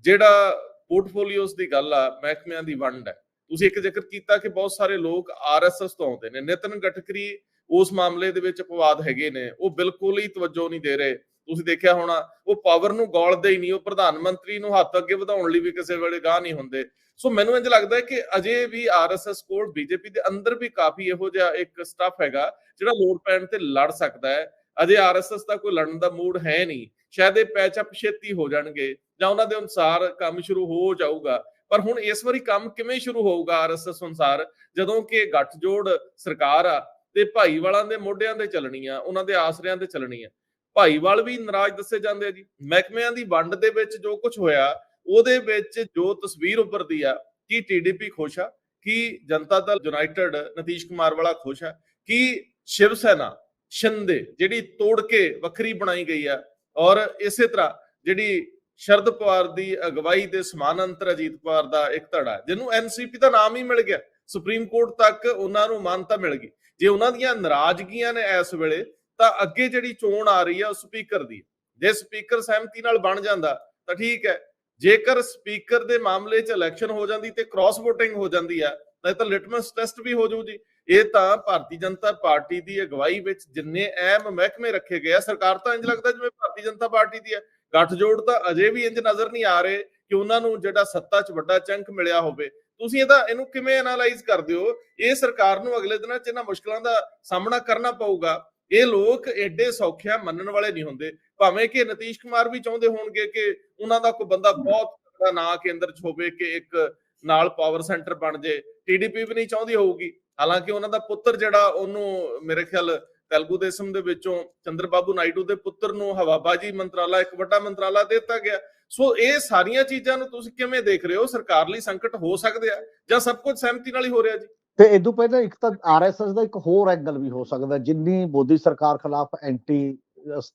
ਜਿਹੜਾ ਪੋਰਟਫੋਲੀਓਸ ਦੀ ਗੱਲ ਆ ਮਹਿਕਮਿਆਂ ਦੀ ਵੰਡ ਹੈ। ਤੁਸੀਂ ਇੱਕ ਜ਼ਿਕਰ ਕੀਤਾ ਕਿ ਬਹੁਤ ਸਾਰੇ ਲੋਕ ਆਰਐਸਐਸ ਤੋਂ ਆਉਂਦੇ ਨੇ। ਨਿਤਨ ਗਟਕਰੀ ਉਸ ਮਾਮਲੇ ਦੇ ਵਿੱਚ ਅਪਵਾਦ ਹੈਗੇ ਨੇ। ਉਹ ਬਿਲਕੁਲ ਹੀ ਤਵੱਜੋ ਨਹੀਂ ਦੇ ਰਹੇ। ਤੁਸੀਂ ਦੇਖਿਆ ਹੋਣਾ, ਉਹ ਪਾਵਰ ਨੂੰ ਗੋਲਦੇ ਹੀ ਨਹੀਂ, ਉਹ ਪ੍ਰਧਾਨ ਮੰਤਰੀ ਨੂੰ ਹੱਥ ਅੱਗੇ ਵਧਾਉਣ ਲਈ ਵੀ ਕਿਸੇ ਵੇਲੇ ਗਾਹ ਨਹੀਂ ਹੁੰਦੇ। ਸੋ ਮੈਨੂੰ ਇੰਜ ਲੱਗਦਾ ਹੈ ਕਿ ਅਜੇ ਵੀ ਆਰਐਸਐਸ ਕੋਲ ਬੀਜੇਪੀ ਦੇ ਅੰਦਰ ਵੀ ਕਾਫੀ ਇਹੋ ਜਿਹਾ ਇੱਕ ਸਟਾਫ ਹੈਗਾ, ਜਿਹੜਾ ਲੋੜ ਪੈਣ ਤੇ ਲੜ ਸਕਦਾ ਹੈ। ਅਜੇ ਆਰਐਸਐਸ ਦਾ ਕੋਈ ਲੜਨ ਦਾ ਮੂਡ ਹੈ ਨਹੀਂ। ਸ਼ਾਇਦ ਇਹ ਪੈਚ ਅਪ ਛੇਤੀ ਹੋ ਜਾਣਗੇ, ਜਾਂ ਉਹਨਾਂ ਦੇ ਅਨੁਸਾਰ ਕੰਮ ਸ਼ੁਰੂ ਹੋ ਜਾਊਗਾ। ਪਰ ਹੁਣ ਇਸ ਵਾਰੀ ਕੰਮ ਕਿਵੇਂ ਸ਼ੁਰੂ ਹੋਊਗਾ ਆਰਐਸਐਸ ਅਨੁਸਾਰ? ਜਦੋਂ ਕਿ ਗੱਠਜੋੜ ਸਰਕਾਰ ਆ, ਤੇ ਭਾਈਵਾਲਾਂ ਦੇ ਮੋਢਿਆਂ ਤੇ ਚੱਲਣੀ ਆ, ਉਹਨਾਂ ਦੇ ਆਸਰਿਆਂ ਤੇ ਚੱਲਣੀ ਆ। ਭਾਈਵਾਲ ਵੀ ਨਾਰਾਜ਼ ਦੱਸੇ ਜਾਂਦੇ ਆ ਜੀ। ਮਹਿਕਮਿਆਂ ਦੀ ਵੰਡ ਦੇ ਵਿੱਚ ਜੋ ਕੁਝ ਹੋਇਆ, ਉਹਦੇ ਵਿੱਚ ਜੋ ਤਸਵੀਰ ਉੱਭਰਦੀ ਆ, ਕਿ ਟੀਡੀਪੀ ਖੁਸ਼ ਆ, ਕਿ ਜਨਤਾ ਦਲ ਯੂਨਾਈਟਿਡ ਨਤੀਸ਼ ਕੁਮਾਰ ਵਾਲਾ ਖੁਸ਼ ਆ, ਕਿ ਸ਼ਿਵ ਸੈਨਾ, ਸ਼ਿੰਦੇ, ਜਿਹੜੀ ਤੋੜ ਕੇ ਵੱਖਰੀ ਬਣਾਈ ਗਈ ਆ, ਔਰ ਇਸੇ ਤਰ੍ਹਾਂ ਜਿਹੜੀ ਸ਼ਰਦ ਪਵਾਰ ਦੀ ਅਗਵਾਈ ਦੇ ਸਮਾਨ ਅੰਤਰ ਅਜੀਤ ਪਵਾਰ ਦਾ ਇੱਕ ਧੜਾ, ਜਿਹਨੂੰ ਐਨਸੀਪੀ ਦਾ ਨਾਮ ਹੀ ਮਿਲ ਗਿਆ। ਸੁਪਰੀਮ ਕੋਰਟ ਤੱਕ ਉਹਨਾਂ ਨੂੰ ਮਾਨਤਾ ਮਿਲ ਗਈ। ਜੇ ਉਹਨਾਂ ਦੀਆਂ ਨਾਰਾਜ਼ਗੀਆਂ ਨੇ ਇਸ ਵੇਲੇ ਤਾਂ ਅੱਗੇ ਜਿਹੜੀ ਚੋਣ ਆ ਰਹੀ ਹੈ ਉਹ ਸਪੀਕਰ ਦੀ। ਜੇ ਸਪੀਕਰ ਸਹਿਮਤੀ ਨਾਲ ਬਣ ਜਾਂਦਾ, ਤਾਂ ਠੀਕ ਹੈ। ਜੇਕਰ ਸਪੀਕਰ ਦੇ ਮਾਮਲੇ 'ਚ ਇਲੈਕਸ਼ਨ ਹੋ ਜਾਂਦੀ ਤੇ ਕ੍ਰਾਸ VOTING ਹੋ ਜਾਂਦੀ ਆ ਤਾਂ ਇਹ ਤਾਂ ਲਿਟਮਸ ਟੈਸਟ ਵੀ ਹੋ ਜਾਊ ਜੀ। ਇਹ ਤਾਂ ਭਾਰਤੀ ਜਨਤਾ ਪਾਰਟੀ ਦੀ ਅਗਵਾਈ ਵਿੱਚ ਜਿੰਨੇ ਅਹਿਮ ਮਹਿਕਮੇ ਰੱਖੇ ਗਏ ਆ, ਸਰਕਾਰ ਤਾਂ ਇੰਜ ਲੱਗਦਾ ਜਿਵੇਂ ਭਾਰਤੀ ਜਨਤਾ ਪਾਰਟੀ ਦੀ ਹੈ। ਗੱਠਜੋੜ ਤਾਂ ਅਜੇ ਵੀ ਇੰਜ ਨਜ਼ਰ ਨਹੀਂ ਆ ਰਹੇ ਕਿ ਉਹਨਾਂ ਨੂੰ ਜਿਹੜਾ ਸੱਤਾ 'ਚ ਵੱਡਾ ਚੰਕ ਮਿਲਿਆ ਹੋਵੇ। ਤੁਸੀਂ ਇਹਦਾ, ਇਹਨੂੰ ਕਿਵੇਂ ਐਨਾਲਾਈਜ਼ ਕਰਦੇ ਹੋ? ਇਹ ਸਰਕਾਰ ਨੂੰ ਅਗਲੇ ਦਿਨਾਂ 'ਚ ਇਹਨਾਂ ਮੁਸ਼ਕਲਾਂ ਦਾ ਸਾਹਮਣਾ ਕਰਨਾ ਪਊਗਾ। ਇਹ ਲੋਕ ਐਡੇ ਸੌਖਿਆ ਮੰਨਣ ਵਾਲੇ ਨਹੀਂ ਹੁੰਦੇ। ਭਾਵੇਂ ਕਿ ਨਤੀਸ਼ ਕੁਮਾਰ ਵੀ ਚਾਹੁੰਦੇ ਹੋਣਗੇ ਕਿ ਉਹਨਾਂ ਦਾ ਕੋਈ ਬੰਦਾ ਬਹੁਤ ਤਕੜਾ ਨਾਂ ਕੇਂਦਰ 'ਚ ਹੋਵੇ ਕਿ ਇੱਕ ਨਾਲ ਪਾਵਰ ਸੈਂਟਰ ਬਣ ਜੇ। ਟੀਡੀਪੀ ਵੀ ਨਹੀਂ ਚਾਹੁੰਦੀ ਹੋਊਗੀ। ਹਾਲਾਂਕਿ ਉਹਨਾਂ ਦਾ ਪੁੱਤਰ ਜਿਹੜਾ, ਉਹਨੂੰ ਮੇਰੇ ਖਿਆਲ ਤੇਲਗੂ ਦੇਸ਼ਮ ਦੇ ਵਿੱਚੋਂ ਚੰਦਰਬਾਬੂ ਨਾਇਡੂ ਦੇ ਪੁੱਤਰ ਨੂੰ ਹਵਾਬਾਜੀ ਮੰਤਰਾਲਾ, ਇੱਕ ਵੱਡਾ ਮੰਤਰਾਲਾ ਦੇ ਦਿੱਤਾ ਗਿਆ। ਸੋ ਇਹ ਸਾਰੀਆਂ ਚੀਜ਼ਾਂ ਨੂੰ ਤੁਸੀਂ ਕਿਵੇਂ ਦੇਖ ਰਹੇ ਹੋ? ਸਰਕਾਰ ਲਈ ਸੰਕਟ ਹੋ ਸਕਦੇ ਆ ਜਾਂ ਸਭ ਕੁਝ ਸਹਿਮਤੀ ਨਾਲ ਹੀ ਹੋ ਰਿਹਾ ਜੀ? ਤੇ ਇਦੋਂ ਪਹਿਲਾਂ ਇੱਕ ਤਾਂ ਆਰਐਸਐਸ ਦਾ ਇੱਕ ਹੋਰ ਐਂਗਲ ਵੀ ਹੋ ਸਕਦਾ, ਜਿੰਨੀ ਮੋਦੀ ਸਰਕਾਰ ਖਿਲਾਫ ਐਂਟੀ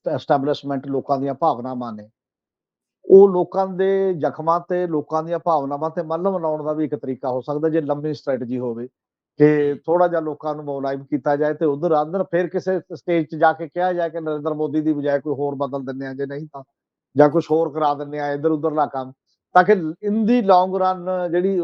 ਐਸਟੈਬਲਿਸ਼ਮੈਂਟ ਲੋਕਾਂ ਦੀਆਂ ਭਾਵਨਾਵਾਂ ਨੇ, ਉਹ ਲੋਕਾਂ ਦੇ ਜ਼ਖਮਾਂ ਤੇ ਲੋਕਾਂ ਦੀਆਂ ਭਾਵਨਾਵਾਂ ਤੇ ਮੱਲਮ ਲਾਉਣ ਦਾ ਵੀ ਇੱਕ ਤਰੀਕਾ ਹੋ ਸਕਦਾ, ਜੇ ਲੰਮੀ ਸਟ੍ਰੈਟਜੀ ਹੋਵੇ, ਕਿ ਥੋੜਾ ਜਿਹਾ ਲੋਕਾਂ ਨੂੰ ਮੋਬਿਲਾਈਜ਼ ਕੀਤਾ ਜਾਏ ਤੇ ਉਧਰ ਅੰਦਰ ਫਿਰ ਕਿਸੇ ਸਟੇਜ 'ਚ ਜਾ ਕੇ ਕਿਹਾ ਜਾਏ ਕਿ ਨਰਿੰਦਰ ਮੋਦੀ ਦੀ ਬਜਾਏ ਕੋਈ ਹੋਰ ਬਦਲ ਦਿੰਦੇ ਆ ਜੇ ਨਹੀਂ ਤਾਂ, ਜਾਂ ਕੁਝ ਹੋਰ ਕਰਾ ਦਿੰਦੇ ਆ ਇਧਰ ਉਧਰਲਾ ਕੰਮ, ਤਾਂ ਕਿ ਇਨ ਦੀ ਲੌਂਗ ਰਨ ਜਿਹੜੀ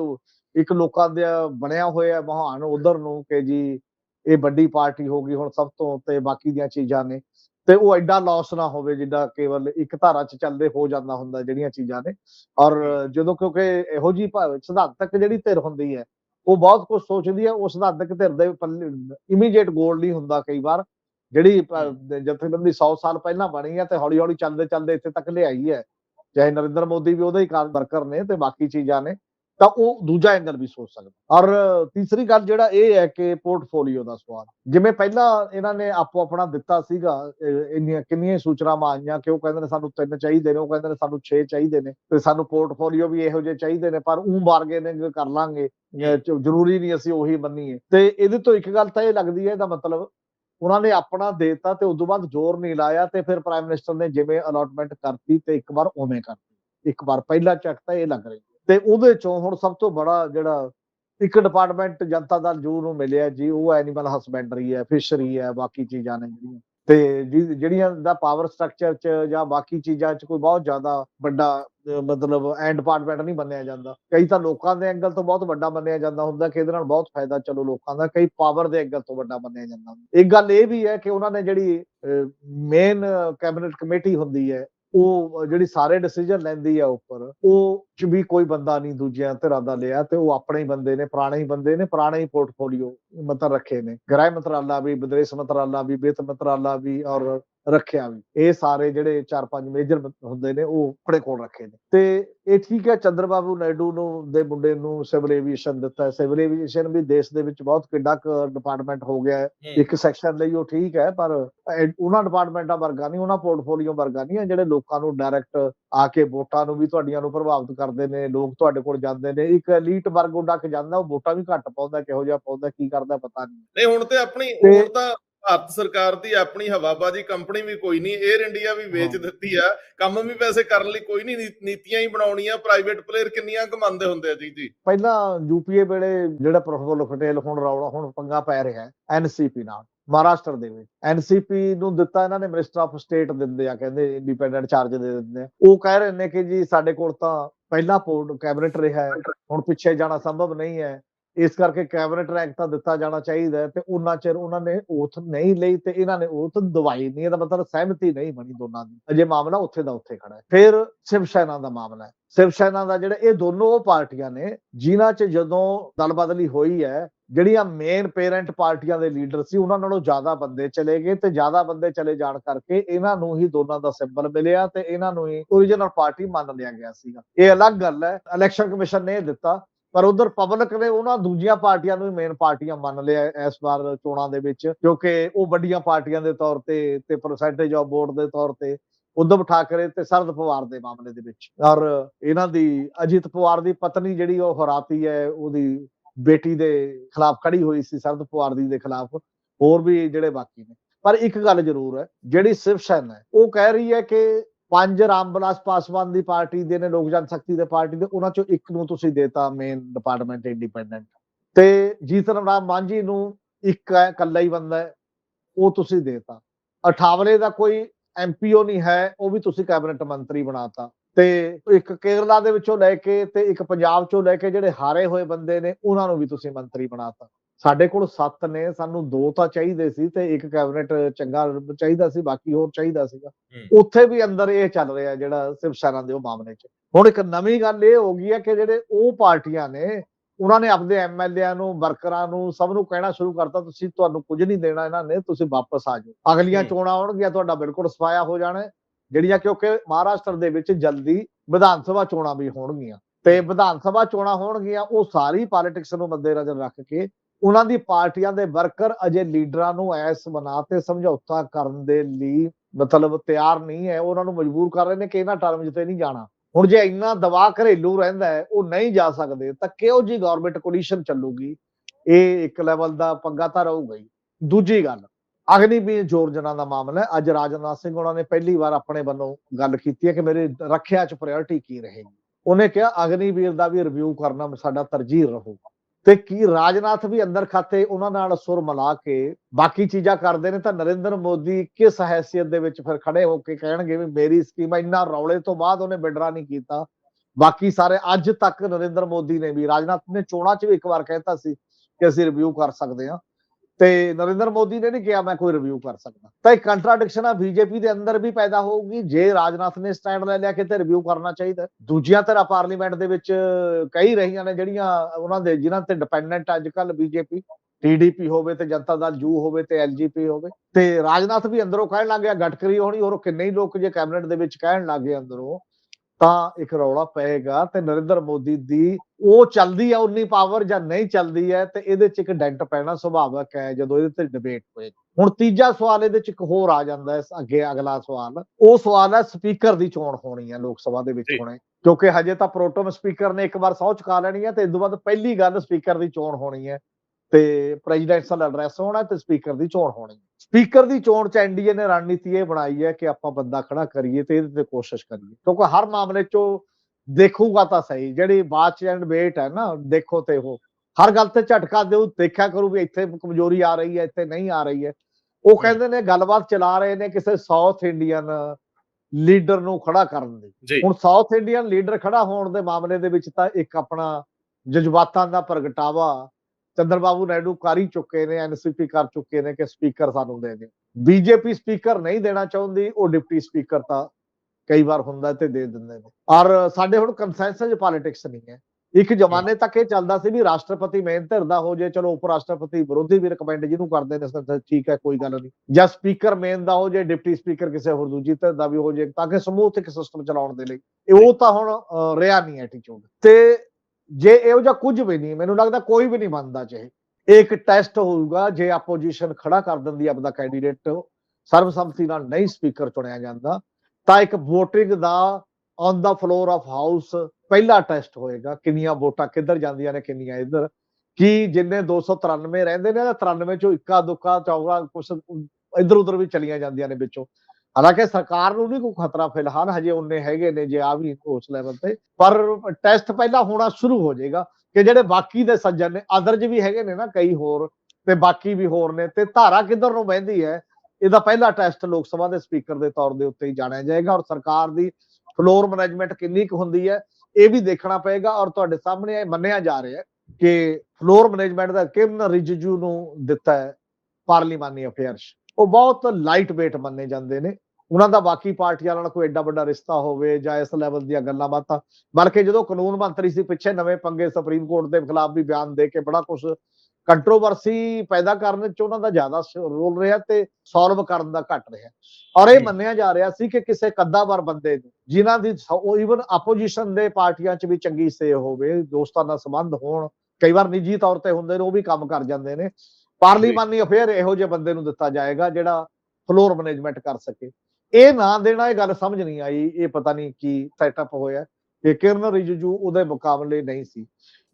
ਇੱਕ ਲੋਕਾਂ ਦਾ ਬਣਿਆ ਹੋਇਆ ਮਹਾਨ ਉਧਰ ਨੂੰ ਕਿ ਜੀ ਇਹ ਵੱਡੀ ਪਾਰਟੀ ਹੋ ਗਈ ਹੁਣ ਸਭ ਤੋਂ ਤੇ ਬਾਕੀ ਦੀਆਂ ਚੀਜ਼ਾਂ ਨੇ। ਤੇ ਉਹ ਐਡਾ ਲਾਸ ਨਾ ਹੋਵੇ ਜਿੱਦਾਂ ਕੇਵਲ ਇੱਕ ਧਾਰਾ 'ਚ ਚੱਲਦੇ ਹੋ ਜਾਂਦਾ ਹੁੰਦਾ ਜਿਹੜੀਆਂ ਚੀਜ਼ਾਂ ਨੇ। ਔਰ ਜਦੋਂ ਕਿਉਂਕਿ ਇਹੋ ਜੀ ਸਿਧਾਂਤਕ ਜਿਹੜੀ ਧਿਰ ਹੁੰਦੀ ਹੈ, ਉਹ ਬਹੁਤ ਕੁਝ ਸੋਚਦੀ ਹੈ ਉਸ ਸਿਧਾਂਤਕ ਧਿਰ ਦੇ ਇਮੀਡੀਏਟ ਗੋਲ ਨਹੀਂ ਹੁੰਦਾ ਕਈ ਵਾਰ। ਜਿਹੜੀ ਜਥੇਬੰਦੀ 100 ਸਾਲ ਪਹਿਲਾਂ ਬਣੀ ਹੈ ਤੇ ਹੌਲੀ ਹੌਲੀ ਚੱਲਦੇ ਚੱਲਦੇ ਇੱਥੇ ਤੱਕ ਲਿਆਈ ਹੈ। ਚਾਹੇ ਨਰਿੰਦਰ ਮੋਦੀ ਵੀ ਉਹਦੇ ਹੀ ਕਾਰਨ ਵਰਕਰ ਨੇ ਤੇ ਬਾਕੀ ਚੀਜ਼ਾਂ ਨੇ। ਤਾਂ ਉਹ ਦੂਜਾ ਐਂਗਲ ਵੀ ਸੋਚ ਸਕਦਾ। ਔਰ ਤੀਸਰੀ ਗੱਲ ਜਿਹੜਾ ਇਹ ਹੈ ਕਿ ਪੋਰਟਫੋਲੀਓ ਦਾ ਸਵਾਲ, ਜਿਵੇਂ ਪਹਿਲਾਂ ਇਹਨਾਂ ਨੇ ਆਪੋ ਆਪਣਾ ਦਿੱਤਾ ਸੀਗਾ ਇੰਨੀਆਂ ਕਿੰਨੀਆਂ ਸੂਚਨਾਵਾਂ ਆਈਆਂ ਕਿ ਉਹ ਕਹਿੰਦੇ ਨੇ ਸਾਨੂੰ ਤਿੰਨ ਚਾਹੀਦੇ ਨੇ, ਉਹ ਕਹਿੰਦੇ ਨੇ ਸਾਨੂੰ 6 ਚਾਹੀਦੇ ਨੇ ਤੇ ਸਾਨੂੰ ਪੋਰਟਫੋਲੀਓ ਵੀ ਇਹੋ ਜਿਹੇ ਚਾਹੀਦੇ ਨੇ, ਪਰ ਉਹ ਬਾਰਗੇਨਿੰਗ ਕਰ ਲਾਂਗੇ ਜ਼ਰੂਰੀ ਨਹੀਂ ਅਸੀਂ ਉਹੀ ਮੰਨੀਏ। ਤੇ ਇਹਦੇ ਤੋਂ ਇੱਕ ਗੱਲ ਤਾਂ ਇਹ ਲੱਗਦੀ ਹੈ, ਇਹਦਾ ਮਤਲਬ ਉਹਨਾਂ ਨੇ ਆਪਣਾ ਦੇਤਾ ਤੇ ਉਦੋਂ ਬਾਅਦ ਜ਼ੋਰ ਨਹੀਂ ਲਾਇਆ ਤੇ ਫਿਰ ਪ੍ਰਾਈਮ ਮਿਨਿਸਟਰ ਨੇ ਜਿਵੇਂ ਅਲਾਟਮੈਂਟ ਕਰਤੀ ਤੇ ਇੱਕ ਵਾਰ ਉਵੇਂ ਕਰਤੀ। ਇੱਕ ਵਾਰ ਪਹਿਲਾ ਚੱਕ ਤਾਂ ਇਹ ਲੱਗ ਰਹੀ। ਤੇ ਉਹਦੇ ਚੋਂ ਹੁਣ ਸਭ ਤੋਂ ਬੜਾ ਜਿਹੜਾ ਇੱਕ ਡਿਪਾਰਟਮੈਂਟ ਜਨਤਾ ਦਲ ਜੂ ਨੂੰ ਮਿਲਿਆ ਜੀ, ਉਹ ਐਨੀਮਲ ਹਸਬੈਂਡਰੀ ਹੈ ਫਿਸ਼ਰੀ ਹੈ, ਬਾਕੀ ਚੀਜ਼ਾਂ ਨੇ ਜਿਹੜੀਆਂ। ਤੇ ਜਿਹੜੀਆਂ ਦਾ ਪਾਵਰ ਸਟਰਕਚਰ ਚ ਜਾਂ ਬਾਕੀ ਚੀਜ਼ਾਂ ਚ ਕੋਈ ਬਹੁਤ ਜ਼ਿਆਦਾ ਵੱਡਾ ਮਤਲਬ ਐਂਡ ਡਿਪਾਰਟਮੈਂਟ ਨਹੀਂ ਮੰਨਿਆ ਜਾਂਦਾ। ਕਈ ਤਾਂ ਲੋਕਾਂ ਦੇ ਐਂਗਲ ਤੋਂ ਬਹੁਤ ਵੱਡਾ ਮੰਨਿਆ ਜਾਂਦਾ ਹੁੰਦਾ ਕਿ ਇਹਦੇ ਨਾਲ ਬਹੁਤ ਫਾਇਦਾ ਚਲੋ ਲੋਕਾਂ ਦਾ, ਕਈ ਪਾਵਰ ਦੇ ਐਂਗਲ ਤੋਂ ਵੱਡਾ ਮੰਨਿਆ ਜਾਂਦਾ ਇੱਕ ਗੱਲ ਇਹ ਵੀ ਹੈ ਕਿ ਉਹਨਾਂ ਨੇ ਜਿਹੜੀ ਮੇਨ ਕੈਬਨਿਟ ਕਮੇਟੀ ਹੁੰਦੀ ਹੈ ਉਹ ਜਿਹੜੀ ਸਾਰੇ ਡਿਸੀਜਨ ਲੈਂਦੀ ਆ ਉੱਪਰ, ਉਹ ਚ ਵੀ ਕੋਈ ਬੰਦਾ ਨਹੀਂ ਦੂਜਿਆਂ ਧਿਰਾਂ ਦਾ ਲਿਆ ਤੇ ਉਹ ਆਪਣੇ ਹੀ ਬੰਦੇ ਨੇ, ਪੁਰਾਣੇ ਹੀ ਬੰਦੇ ਨੇ, ਪੁਰਾਣੇ ਹੀ ਪੋਰਟਫੋਲੀਓ ਮਤਲਬ ਰੱਖੇ ਨੇ। ਗ੍ਰਹਿ ਮੰਤਰਾਲਾ ਵੀ, ਵਿਦੇਸ਼ ਮੰਤਰਾਲਾ ਵੀ, ਵਿੱਤ ਮੰਤਰਾਲਾ ਵੀ ਔਰ ਰੱਖਿਆ ਵੀ। ਇਹ ਸਾਰੇ ਜਿਹੜੇ ਚਾਰ ਪੰਜ ਮੇਜਰ ਹੁੰਦੇ ਨੇ ਉਹ ਆਪਣੇ ਕੋਲ ਰੱਖੇ ਨੇ। ਤੇ ਇਹ ਠੀਕ ਹੈ ਚੰਦਰਬਾਬੂ ਨਾਇਡੂ ਨੂੰ ਦੇ ਮੁੰਡੇ ਨੂੰ ਸਿਵਲ ਏਵੀਏਸ਼ਨ ਦਿੱਤਾ ਹੈ। ਸਿਵਲ ਏਵੀਏਸ਼ਨ ਵੀ ਦੇਸ਼ ਦੇ ਵਿੱਚ ਬਹੁਤ ਕਿੱਡਾ ਡਿਪਾਰਟਮੈਂਟ ਹੋ ਗਿਆ ਹੈ। ਇੱਕ ਸੈਕਸ਼ਨ ਲਈ ਉਹ ਠੀਕ ਹੈ ਪਰ ਉਹਨਾਂ ਡਿਪਾਰਟਮੈਂਟਾਂ ਵਰਗਾ ਨਹੀਂ ਉਹਨਾਂ ਪੋਰਟਫੋਲੀਓ ਵਰਗਾ ਨਹੀਂ ਜਿਹੜੇ ਲੋਕਾਂ ਨੂੰ ਡਾਇਰੈਕਟ ਆ ਕੇ ਵੋਟਾਂ ਨੂੰ ਵੀ ਤੁਹਾਡੀਆਂ ਨੂੰ ਪ੍ਰਭਾਵਿਤ ਕਰਦੇ ਨੇ ਲੋਕ ਤੁਹਾਡੇ ਕੋਲ ਜਾਂਦੇ ਨੇ। ਇੱਕ 에ਲੀਟ ਵਰਗ ਉਹ ਡੱਕ ਜਾਂਦਾ ਉਹ ਵੋਟਾਂ ਵੀ ਘੱਟ ਪਾਉਂਦਾ ਕਿਹੋ ਜਿਹਾ ਪਾਉਂਦਾ ਕੀ ਕਰਦਾ ਪਤਾ ਨਹੀਂ। ਨਹੀਂ ਹੁਣ ਤੇ ਆਪਣੀ ਹੁਣ ਤਾਂ ਭਾਰਤ ਸਰਕਾਰ ਦੀ ਆਪਣੀ ਹਵਾਬਾਜੀ ਕੰਪਨੀ ਵੀ ਕੋਈ ਨਹੀਂ 에ਅਰ ਇੰਡੀਆ ਵੀ ਵੇਚ। ਦਿੱਤੀ ਆ। ਕੰਮ ਵੀ ਪੈਸੇ ਕਰਨ ਲਈ ਕੋਈ ਨਹੀਂ ਨੀਤੀਆਂ ਹੀ ਬਣਾਉਣੀਆਂ ਪ੍ਰਾਈਵੇਟ ਪਲੇਅਰ ਕਿੰਨੀਆਂ ਕਮਾਉਂਦੇ ਹੁੰਦੇ ਆ ਜੀ ਜੀ। ਪਹਿਲਾਂ ਯੂਪੀਏ ਵੇਲੇ ਜਿਹੜਾ ਪ੍ਰਫੁੱਲ ਪਟੇਲ ਹੁਣ ਰੌਲਾ ਹੁਣ ਪੰਗਾ ਪੈ ਰਿਹਾ ਹੈ ਐਨਸੀਪੀ ਨਾਲ ਮਹਾਰਾਸ਼ਟਰ ਦੇ ਵਿੱਚ। ਐਨਸੀਪੀ ਨੂੰ ਦਿੱਤਾ ਇਹਨਾਂ ਨੇ ਮਿਨਿਸਟਰ ਆਫ ਸਟੇਟ ਦਿੰਦੇ ਆ ਕਹਿੰਦੇ ਇੰਡੀਪੈਂਡੈਂਟ ਚਾਰਜ ਦੇ ਦਿੰਦੇ ਆ। ਉਹ ਕਹਿ ਰਹੇ ਨੇ ਕਿ ਜੀ ਸਾਡੇ ਕੋਲ ਤਾਂ ਪਹਿਲਾਂ ਪੋਰਟ ਕੈਬਨਿਟ ਰਿਹਾ ਹੈ ਹੁਣ ਪਿੱਛੇ ਜਾਣਾ ਸੰਭਵ ਨਹੀਂ ਹੈ। ਇਸ ਕਰਕੇ ਕੈਬਨਿਟ ਰੈਂਕ ਤਾਂ ਦਿੱਤਾ ਜਾਣਾ ਚਾਹੀਦਾ ਤੇ ਉਹਨਾਂ ਚਿਰ ਉਹਨਾਂ ਨੇ ਓਥ ਨਹੀਂ ਲਈ ਤੇ ਇਹਨਾਂ ਨੇ ਓਥ ਦਵਾਈ ਨਹੀਂ, ਇਹਦਾ ਮਤਲਬ ਸਹਿਮਤੀ ਨਹੀਂ ਬਣੀ ਦੋਨਾਂ ਦੀ। ਅਜੇ ਮਾਮਲਾ ਉੱਥੇ ਦਾ ਉੱਥੇ ਖੜਾ ਹੈ। ਫਿਰ ਸ਼ਿਵ ਸੈਨਾ ਦਾ ਮਾਮਲਾ ਹੈ। ਸ਼ਿਵ ਸੈਨਾ ਦਾ ਜਿਹੜਾ ਇਹ ਦੋਨੋਂ ਉਹ ਪਾਰਟੀਆਂ ਨੇ, ਜਿਨ੍ਹਾਂ 'ਚ ਜਦੋਂ ਦਲ ਬਦਲੀ ਹੋਈ ਹੈ, ਜਿਹੜੀਆਂ ਮੇਨ ਪੇਰੈਂਟ ਪਾਰਟੀਆਂ ਦੇ ਲੀਡਰ ਸੀ, ਉਹਨਾਂ ਨਾਲੋਂ ਜ਼ਿਆਦਾ ਬੰਦੇ ਚਲੇ ਗਏ ਤੇ ਜ਼ਿਆਦਾ ਬੰਦੇ ਚਲੇ ਜਾਣ ਕਰਕੇ ਇਹਨਾਂ ਨੂੰ ਹੀ ਦੋਨਾਂ ਦਾ ਸਿੰਬਲ ਮਿਲਿਆ ਤੇ ਇਹਨਾਂ ਨੂੰ ਹੀ ਓਰੀਜਨਲ ਪਾਰਟੀ ਮੰਨ ਲਿਆ ਗਿਆ ਸੀਗਾ। ਇਹ ਅਲੱਗ ਗੱਲ ਹੈ। ਇਲੈਕਸ਼ਨ ਕਮਿਸ਼ਨ ਨੇ ਇਹ ਦਿੱਤਾ। ਪਰ ਉਧਰ ਪਬਲਿਕ ਨੇ ਉਹਨਾਂ ਦੂਜੀਆਂ ਪਾਰਟੀਆਂ ਨੂੰ ਹੀ ਮੇਨ ਪਾਰਟੀਆਂ ਮੰਨ ਲਿਆ ਇਸ ਵਾਰ ਚੋਣਾਂ ਦੇ ਵਿੱਚ, ਕਿਉਂਕਿ ਉਹ ਵੱਡੀਆਂ ਪਾਰਟੀਆਂ ਦੇ ਤੌਰ ਤੇ ਤੇ ਪਰਸੈਂਟੇਜ ਆਫ ਵੋਟ ਦੇ ਤੌਰ ਤੇ ਉद्धਵ ਠਾਕਰੇ ਤੇ ਸਰਦ ਪਵਾਰ ਦੇ ਮਾਮਲੇ ਦੇ ਵਿੱਚ। ਔਰ ਇਹਨਾਂ ਦੀ ਅਜੀਤ ਪਵਾਰ ਦੀ ਪਤਨੀ ਜਿਹੜੀ ਉਹ ਹਰਾਤੀ ਹੈ, ਉਹਦੀ ਬੇਟੀ ਦੇ ਖਿਲਾਫ ਖੜੀ ਹੋਈ ਸੀ, ਸਰਦ ਪਵਾਰ ਦੀ ਦੇ ਖਿਲਾਫ, ਹੋਰ ਵੀ ਜਿਹੜੇ ਬਾਕੀ ਨੇ। ਪਰ ਇੱਕ ਗੱਲ ਜ਼ਰੂਰ ਹੈ, ਜਿਹੜੀ ਸ਼ਿਵ ਸੈਨਾ ਹੈ, ਉਹ ਕਹਿ ਰਹੀ ਹੈ ਕਿ ਪੰਜ ਰਾਮ ਵਿਲਾਸ ਪਾਸਵਾਨ ਦੀ ਪਾਰਟੀ ਦੇ ਨੇ, ਲੋਕ ਜਨਸ਼ਕਤੀ ਦੇ ਪਾਰਟੀ ਦੇ, ਉਹਨਾਂ ਚੋਂ ਇੱਕ ਨੂੰ ਤੁਸੀਂ ਦੇਤਾ ਮੇਨ ਡਿਪਾਰਟਮੈਂਟ ਇੰਡੀਪੈਂਡੈਂਟ ਤੇ ਜੀਤਨ ਰਾਮ ਮਾਂਝੀ ਨੂੰ ਇੱਕ ਹੈ ਇਕੱਲਾ ਹੀ ਬੰਦਾ ਹੈ, ਉਹ ਤੁਸੀਂ ਦੇਤਾ। ਅਠਾਵਲੇ ਦਾ ਕੋਈ ਐਮਪੀਓ ਨਹੀਂ ਹੈ, ਉਹ ਵੀ ਤੁਸੀਂ ਕੈਬਨਿਟ ਮੰਤਰੀ ਬਣਾਤਾ। ਤੇ ਇੱਕ ਕੇਰਲਾ ਦੇ ਵਿੱਚੋਂ ਲੈ ਕੇ ਤੇ ਇੱਕ ਪੰਜਾਬ ਚੋਂ ਲੈ ਕੇ ਜਿਹੜੇ ਹਾਰੇ ਹੋਏ ਬੰਦੇ ਨੇ, ਉਹਨਾਂ ਨੂੰ ਵੀ ਤੁਸੀਂ ਮੰਤਰੀ ਬਣਾਤਾ। ਸਾਡੇ ਕੋਲ 7 ਨੇ ਸਾਨੂੰ ਦੋ ਤਾਂ ਚਾਹੀਦੇ ਸੀ ਤੇ ਇੱਕ ਕੈਬਨਿਟ ਚੰਗਾ ਚਾਹੀਦਾ ਸੀ ਬਾਕੀ ਹੋਰ ਚਾਹੀਦਾ ਸੀਗਾ। ਉੱਥੇ ਵੀ ਅੰਦਰ ਇਹ ਚੱਲ ਰਿਹਾ ਜਿਹੜਾ ਸ਼ਿਵ ਸੈਨਾ ਦੇ ਉਹ ਮਾਮਲੇ 'ਚ। ਹੁਣ ਇੱਕ ਨਵੀਂ ਗੱਲ ਇਹ ਹੋ ਗਈ ਹੈ ਕਿ ਜਿਹੜੇ ਉਹ ਪਾਰਟੀਆਂ ਨੇ ਉਹਨਾਂ ਨੇ ਆਪਣੇ ਐਮਐਲਏਆਂ ਨੂੰ ਵਰਕਰਾਂ ਨੂੰ ਸਭ ਨੂੰ ਕਹਿਣਾ ਸ਼ੁਰੂ ਕਰਤਾ ਤੁਸੀਂ ਤੁਹਾਨੂੰ ਕੁਝ ਨਹੀਂ ਦੇਣਾ ਇਹਨਾਂ ਨੇ ਤੁਸੀਂ ਵਾਪਸ ਆ ਜਾਓ। ਅਗਲੀਆਂ। ਚੋਣਾਂ ਆਉਣਗੀਆਂ ਤੁਹਾਡਾ ਬਿਲਕੁਲ ਸਫਾਇਆ ਹੋ ਜਾਣਾ ਜਿਹੜੀਆਂ ਕਿਉਂਕਿ ਮਹਾਰਾਸ਼ਟਰ ਦੇ ਵਿੱਚ ਜਲਦੀ ਵਿਧਾਨ ਸਭਾ ਚੋਣਾਂ ਵੀ ਹੋਣਗੀਆਂ। ਤੇ ਵਿਧਾਨ ਸਭਾ ਚੋਣਾਂ ਹੋਣਗੀਆਂ ਉਹ ਸਾਰੀ ਪੋਲਿਟਿਕਸ ਨੂੰ ਮੱਦੇਨਜ਼ਰ ਰੱਖ ਕੇ ਉਹਨਾਂ ਦੀ ਪਾਰਟੀਆਂ ਦੇ ਵਰਕਰ ਅਜੇ ਲੀਡਰਾਂ ਨੂੰ ਐਸ ਬਣਾ ਤੇ ਸਮਝੌਤਾ ਕਰਨ ਦੇ ਲਈ ਮਤਲਬ ਤਿਆਰ ਨਹੀਂ ਹੈ। ਉਹਨਾਂ ਨੂੰ ਮਜਬੂਰ ਕਰ ਰਹੇ ਨੇ ਕਿ ਇਹਨਾਂ ਟਰਮ ਤੇ ਨਹੀਂ ਜਾਣਾ। ਹੁਣ ਜੇ ਇੰਨਾ ਦਬਾਅ ਘਰੇਲੂ ਰਹਿੰਦਾ ਹੈ, ਉਹ ਨਹੀਂ ਜਾ ਸਕਦੇ, ਤਾਂ ਕਿਹੋ ਜੀ ਗਵਰਨਮੈਂਟ ਕੋਲੀਸ਼ਨ ਚੱਲੂਗੀ? ਇਹ ਇੱਕ ਲੈਵਲ ਦਾ ਪੰਗਾ ਤਾਂ ਰਹੂਗਾ ਹੀ। ਦੂਜੀ ਗੱਲ ਅਗਨੀਵੀਰ ਜੋਰਜਨਾ ਦਾ ਮਾਮਲਾ ਅੱਜ ਰਾਜਨਾਥ ਸਿੰਘ ਉਹਨਾਂ ਨੇ ਪਹਿਲੀ ਵਾਰ ਆਪਣੇ ਵੱਲੋਂ ਗੱਲ ਕੀਤੀ ਹੈ ਕਿ ਮੇਰੇ ਰੱਖਿਆ ਚ ਪ੍ਰਾਇੋਰਟੀ ਕੀ ਰਹੇਗੀ। ਉਹਨੇ ਕਿਹਾ ਅਗਨੀਵੀਰ ਦਾ ਵੀ ਰਿਵਿਊ ਕਰਨਾ ਸਾਡਾ ਤਰਜੀਹ ਰਹੂਗਾ। ਤੇ ਕੀ ਰਾਜਨਾਥ ਵੀ ਅੰਦਰ ਖਾਤੇ ਉਹਨਾਂ ਨਾਲ ਸੁਰ ਮਿਲਾ ਕੇ ਬਾਕੀ ਚੀਜ਼ਾਂ ਕਰਦੇ ਨੇ ਤਾਂ ਨਰਿੰਦਰ ਮੋਦੀ ਕਿਸ ਹੈਸੀਅਤ ਦੇ ਵਿੱਚ ਫਿਰ ਖੜੇ ਹੋ ਕੇ ਕਹਿਣਗੇ ਵੀ ਮੇਰੀ ਸਕੀਮ ਇੰਨਾ ਰੌਲੇ ਤੋਂ ਬਾਅਦ ਉਹਨੇ ਬਿਡਰਾ ਨਹੀਂ ਕੀਤਾ। ਬਾਕੀ ਸਾਰੇ ਅੱਜ ਤੱਕ ਨਰਿੰਦਰ ਮੋਦੀ ਨੇ ਵੀ, ਰਾਜਨਾਥ ਨੇ ਚੋਣਾਂ 'ਚ ਵੀ ਇੱਕ ਵਾਰ ਕਹਿਤਾ ਸੀ ਕਿ ਅਸੀਂ ਰਿਵਿਊ ਕਰ ਸਕਦੇ ਹਾਂ। ਤੇ ਨਰਿੰਦਰ ਮੋਦੀ ਨੇ ਨਹੀਂ ਕਿਹਾ ਮੈਂ ਕੋਈ ਰਿਵਿਊ ਕਰ ਸਕਦਾ। ਤਾਂ ਇੱਕ ਕੰਟਰਾਡਿਕਸ਼ਨ ਆ, ਬੀਜੇਪੀ ਦੇ ਅੰਦਰ ਵੀ ਪੈਦਾ ਹੋਊਗੀ, ਜੇ ਰਾਜਨਾਥ ਨੇ ਸਟੈਂਡ ਲੈ ਲਿਆ ਕਿ ਤੇ ਰਿਵਿਊ ਕਰਨਾ ਚਾਹੀਦਾ। ਦੂਜੀਆਂ ਤਰ੍ਹਾਂ ਪਾਰਲੀਮੈਂਟ ਦੇ ਵਿੱਚ ਕਈ ਰਹੀਆਂ ਨੇ ਜਿਹੜੀਆਂ ਉਹਨਾਂ ਦੇ, ਜਿਨ੍ਹਾਂ ਤੇ ਡਿਪੈਂਡੈਂਟ ਅੱਜ ਕੱਲ ਬੀਜੇਪੀ। ਟੀਡੀਪੀ ਹੋਵੇ ਤੇ ਜਨਤਾ ਦਲ ਯੂ ਹੋਵੇ ਤੇ ਐਲਜੀਪੀ ਹੋਵੇ। ਤੇ ਰਾਜਨਾਥ ਵੀ ਅੰਦਰੋਂ ਕਹਿਣ ਲੱਗ ਗਿਆ ਗਟਕਰੀ ਹੋਣੀ, ਹੋਰ ਕਿੰਨੇ ਹੀ ਲੋਕ ਜੇ ਕੈਬਨਿਟ ਦੇ ਵਿੱਚ ਕਹਿਣ ਲੱਗ ਗਏ ਅੰਦਰੋਂ ਤਾਂ ਇੱਕ ਰੌਲਾ ਪਏਗਾ ਤੇ ਨਰਿੰਦਰ ਮੋਦੀ ਦੀ ਉਹ ਚੱਲਦੀ ਆ ਉਨੀ ਪਾਵਰ ਜਾਂ ਨਹੀਂ ਚੱਲਦੀ ਹੈ ਤੇ ਇਹਦੇ ਚ ਇੱਕ ਡੈਂਟ ਪੈਣਾ ਸੁਭਾਵਕ ਹੈ ਜਦੋਂ ਇਹਦੇ ਤੇ ਡਿਬੇਟ ਹੋਏ। ਹੁਣ ਤੀਜਾ ਸਵਾਲ ਇਹਦੇ ਚ ਇੱਕ ਹੋਰ ਆ ਜਾਂਦਾ ਹੈ ਅੱਗੇ ਅਗਲਾ ਸਵਾਲ। ਉਹ ਸਵਾਲ ਹੈ ਸਪੀਕਰ ਦੀ ਚੋਣ ਹੋਣੀ ਹੈ ਲੋਕ ਸਭਾ ਦੇ ਵਿੱਚ। ਹੁਣੇ ਕਿਉਂਕਿ ਹਜੇ ਤਾਂ ਪ੍ਰੋਟੋਮ ਸਪੀਕਰ ਨੇ ਇੱਕ ਵਾਰ ਸਹੁੰ ਚੁਕਾ ਲੈਣੀ ਹੈ ਤੇ ਇਸ ਤੋਂ ਬਾਅਦ ਪਹਿਲੀ ਗੱਲ ਸਪੀਕਰ ਦੀ ਚੋਣ ਹੋਣੀ ਹੈ। ਤੇ ਪ੍ਰੈਜ਼ੀਡੈਂਸ਼ੀਅਲ ਐਡਰੈਸ ਹੋਣਾ ਤੇ ਸਪੀਕਰ ਦੀ ਚੋਣ ਹੋਣੀ। ਸਪੀਕਰ ਦੀ ਚੋਣ ਚ ਐਨਡੀਏ ਨੇ ਰਣਨੀਤੀ ਇਹ ਬਣਾਈ ਹੈ ਕਿ ਆਪਾਂ ਬੰਦਾ ਖੜਾ ਕਰੀਏ ਤੇ ਇਹਦੇ ਤੇ ਕੋਸ਼ਿਸ਼ ਕਰੀਏ। ਕਿਉਂਕਿ ਹਰ ਮਾਮਲੇ ਚੋਂ ਦੇਖੂਗਾ ਤਾਂ ਸਹੀ ਜਿਹੜੀ ਵਾਚ ਐਂਡ ਵੇਟ ਹੈ ਨਾ ਦੇਖੋ ਤੇ ਉਹ। ਹਰ ਗੱਲ ਤੇ ਝਟਕਾ ਦੇਉ ਦੇਖਿਆ ਕਰੂ ਵੀ ਇੱਥੇ ਕਮਜ਼ੋਰੀ ਆ ਰਹੀ ਹੈ ਇੱਥੇ ਨਹੀਂ ਆ ਰਹੀ ਹੈ। ਉਹ ਕਹਿੰਦੇ ਨੇ ਗੱਲਬਾਤ ਚਲਾ ਰਹੇ ਨੇ ਕਿਸੇ ਸਾਊਥ ਇੰਡੀਅਨ ਲੀਡਰ ਨੂੰ ਖੜਾ ਕਰਨ ਦੀ। ਹੁਣ ਸਾਊਥ ਇੰਡੀਅਨ ਲੀਡਰ ਖੜਾ ਹੋਣ ਦੇ ਮਾਮਲੇ ਦੇ ਵਿੱਚ ਤਾਂ ਇੱਕ ਆਪਣਾ ਜਜ਼ਬਾਤਾਂ ਦਾ ਪ੍ਰਗਟਾਵਾ ਚੰਦਰਬਾਬੂ ਨਾਇਡੂ ਕਰ ਹੀ ਚੁੱਕੇ ਨੇ ਐਨਸੀਪੀ ਕਰ ਚੁੱਕੇ ਨੇ ਕਿ ਸਪੀਕਰ ਸਾਨੂੰ ਦੇ ਦਿਓ ਬੀਜੇਪੀ ਸਪੀਕਰ ਨਹੀਂ ਦੇਣਾ ਚਾਹੁੰਦੀ ਉਹ ਡਿਪਟੀ ਸਪੀਕਰ ਤਾਂ ਕਈ ਵਾਰ ਹੁੰਦਾ ਤੇ ਦੇ ਦਿੰਦੇ ਨੇ। ਔਰ ਸਾਡੇ ਹੁਣ ਕੰਸੈਂਸਸ ਪੋਲਿਟਿਕਸ ਨਹੀਂ ਹੈ। ਇੱਕ ਜ਼ਮਾਨੇ ਤੱਕ ਇਹ ਚੱਲਦਾ ਸੀ ਵੀ ਰਾਸ਼ਟਰਪਤੀ ਮੇਨ ਧਿਰ ਦਾ ਹੋ ਜੇ ਚਲੋ ਉਪ ਰਾਸ਼ਟਰਪਤੀ ਵਿਰੋਧੀ ਵੀ ਰਿਕਮੈਂਡ ਜਿਹਨੂੰ ਕਰਦੇ ਨੇ ਤਾਂ ਠੀਕ ਹੈ ਕੋਈ ਗੱਲ ਨਹੀਂ। ਜਾਂ ਸਪੀਕਰ ਮੇਨ ਦਾ ਹੋ ਜੇ ਡਿਪਟੀ ਸਪੀਕਰ ਕਿਸੇ ਹੋਰ ਦੂਜੀ ਧਿਰ ਦਾ ਵੀ ਹੋ ਜੇ ਤਾਂ ਕਿ ਸਮੂਥ ਇੱਕ ਸਿਸਟਮ ਚਲਾਉਣ ਦੇ ਲਈ। ਇਹ ਉਹ ਤਾਂ ਹੁਣ ਅਹ, ਰਿਹਾ ਨਹੀਂ ਐਟੀਟਿਊਡ ਤੇ ਜੇ ਇਹੋ ਜਿਹਾ ਕੁਝ ਵੀ ਨਹੀਂ, ਮੈਨੂੰ ਲੱਗਦਾ ਕੋਈ ਵੀ ਨਹੀਂ ਮੰਨਦਾ ਚਾਹੇ ਇਹ ਇੱਕ ਟੈਸਟ ਹੋਊਗਾ, ਜੇ ਆਪੋਜੀਸ਼ਨ ਖੜਾ ਕਰ ਦਿੰਦੀ ਆਪਦਾ ਕੈਂਡੀਡੇਟ ਸਰਬਸੰਮਤੀ ਨਾਲ ਨਹੀਂ ਸਪੀਕਰ ਚੁਣਿਆ ਜਾਂਦਾ, ਤਾਂ ਇੱਕ VOTING ਦਾ ਔਨ ਦਾ ਫਲੋਰ ਆਫ ਹਾਊਸ ਪਹਿਲਾ ਟੈਸਟ ਹੋਏਗਾ, ਕਿੰਨੀਆਂ ਵੋਟਾਂ ਕਿੱਧਰ ਜਾਂਦੀਆਂ ਨੇ, ਕਿੰਨੀਆਂ ਇੱਧਰ। ਕੀ ਜਿੰਨੇ 293 ਰਹਿੰਦੇ ਨੇ, ਤਾਂ 93 ਚੋਂ ਇੱਕਾ, ਦੁੱਕਾ, ਚੌਗਾ, ਕੁਛ ਇੱਧਰ ਉੱਧਰ ਵੀ ਚਲੀਆਂ ਜਾਂਦੀਆਂ ਨੇ ਵਿੱਚੋਂ। ਹਾਲਾਂਕਿ ਸਰਕਾਰ ਨੂੰ ਨਹੀਂ ਕੋਈ ਖਤਰਾ ਫਿਲਹਾਲ, ਹਜੇ ਉਹਨੇ ਹੈਗੇ ਨੇ ਜੇ ਆ ਵੀ ਉਸ ਲੈਵਲ ਤੇ, ਪਰ ਟੈਸਟ ਪਹਿਲਾਂ ਹੋਣਾ ਸ਼ੁਰੂ ਹੋ ਜਾਏਗਾ ਕਿ ਜਿਹੜੇ ਬਾਕੀ ਦੇ ਸੱਜਣ ਨੇ ਅਦਰਜ ਵੀ ਹੈਗੇ ਨੇ ਨਾ ਕਈ ਹੋਰ ਤੇ ਬਾਕੀ ਵੀ ਹੋਰ ਨੇ, ਤੇ ਧਾਰਾ ਕਿੱਧਰ ਨੂੰ ਬਹਿੰਦੀ ਹੈ? ਇਹਦਾ ਪਹਿਲਾ ਟੈਸਟ ਲੋਕ ਸਭਾ ਦੇ ਸਪੀਕਰ ਦੇ ਤੌਰ ਦੇ ਉੱਤੇ ਹੀ ਜਾਣਿਆ ਜਾਏਗਾ ਔਰ ਸਰਕਾਰ ਦੀ ਫਲੋਰ ਮੈਨੇਜਮੈਂਟ ਕਿੰਨੀ ਕੁ ਹੁੰਦੀ ਹੈ, ਇਹ ਵੀ ਦੇਖਣਾ ਪਏਗਾ ਔਰ ਤੁਹਾਡੇ ਸਾਹਮਣੇ ਇਹ ਮੰਨਿਆ ਜਾ ਰਿਹਾ ਹੈ ਕਿ ਫਲੋਰ ਮੈਨੇਜਮੈਂਟ ਦਾ ਕਿਰਨ ਰਿਜਿਜੂ ਨੂੰ ਦਿੱਤਾ ਹੈ ਪਾਰਲੀਮਾਨੀ ਅਫੇਅਰਸ ਉਹ ਬਹੁਤ ਲਾਈਟ weight ਮੰਨੇ ਜਾਂਦੇ ਨੇ। ਉਹਨਾਂ ਦਾ ਬਾਕੀ ਪਾਰਟੀਆਂ ਨਾਲ ਕੋਈ ਐਡਾ ਵੱਡਾ ਰਿਸ਼ਤਾ ਹੋਵੇ ਜਾਂ ਇਸ ਲੈਵਲ ਦੀਆਂ ਗੱਲਾਂ ਬਾਤਾਂ। ਬਲਕਿ ਜਦੋਂ ਕਾਨੂੰਨ ਮੰਤਰੀ ਸੀ ਪਿੱਛੇ ਨਵੇਂ ਪੰਗੇ ਸੁਪਰੀਮ ਕੋਰਟ ਦੇ ਖਿਲਾਫ ਵੀ ਬਿਆਨ ਦੇ ਕੇ ਬੜਾ ਕੁਝ ਕੰਟਰੋਵਰਸੀ ਪੈਦਾ ਕਰਨ ਚ ਉਹਨਾਂ ਦਾ ਜ਼ਿਆਦਾ ਰੋਲ ਰਿਹਾ ਤੇ ਸੋਲਵ ਕਰਨ ਦਾ ਘੱਟ ਰਿਹਾ। ਔਰ ਇਹ। ਮੰਨਿਆ ਜਾ ਰਿਹਾ ਸੀ ਕਿ ਕਿਸੇ ਕੱਦਾਵਰ ਬੰਦੇ ਨੂੰ ਜਿਨ੍ਹਾਂ ਦੀ ਇਵਨ ਆਪੋਜੀਸ਼ਨ ਦੇ ਪਾਰਟੀਆਂ ਚ ਵੀ ਚੰਗੀ ਸੇ ਹੋਵੇ ਦੋਸਤਾਨਾ ਸੰਬੰਧ ਹੋਣ ਕਈ ਵਾਰ ਨਿੱਜੀ ਤੌਰ ਤੇ ਹੁੰਦੇ ਨੇ ਉਹ ਵੀ ਕੰਮ ਕਰ ਜਾਂਦੇ ਨੇ। ਪਾਰਲੀਮਾਨੀ ਅਫੇਅਰ ਇਹੋ ਜਿਹੇ ਬੰਦੇ ਨੂੰ ਦਿੱਤਾ ਜਾਏਗਾ ਜਿਹੜਾ ਫਲੋਰ ਮੈਨੇਜਮੈਂਟ ਕਰ ਸਕੇ। ਇਹ ਨਾ ਦੇਣਾ ਇਹ ਗੱਲ ਸਮਝ ਨਹੀਂ ਆਈ ਇਹ ਪਤਾ ਨਹੀਂ ਕੀ ਸੈਟਅਪ ਹੋਇਆ। ਕਿ ਕਿਰਨ ਰਿਜਿਜੂ ਉਹਦੇ ਮੁਕਾਬਲੇ ਨਹੀਂ ਸੀ।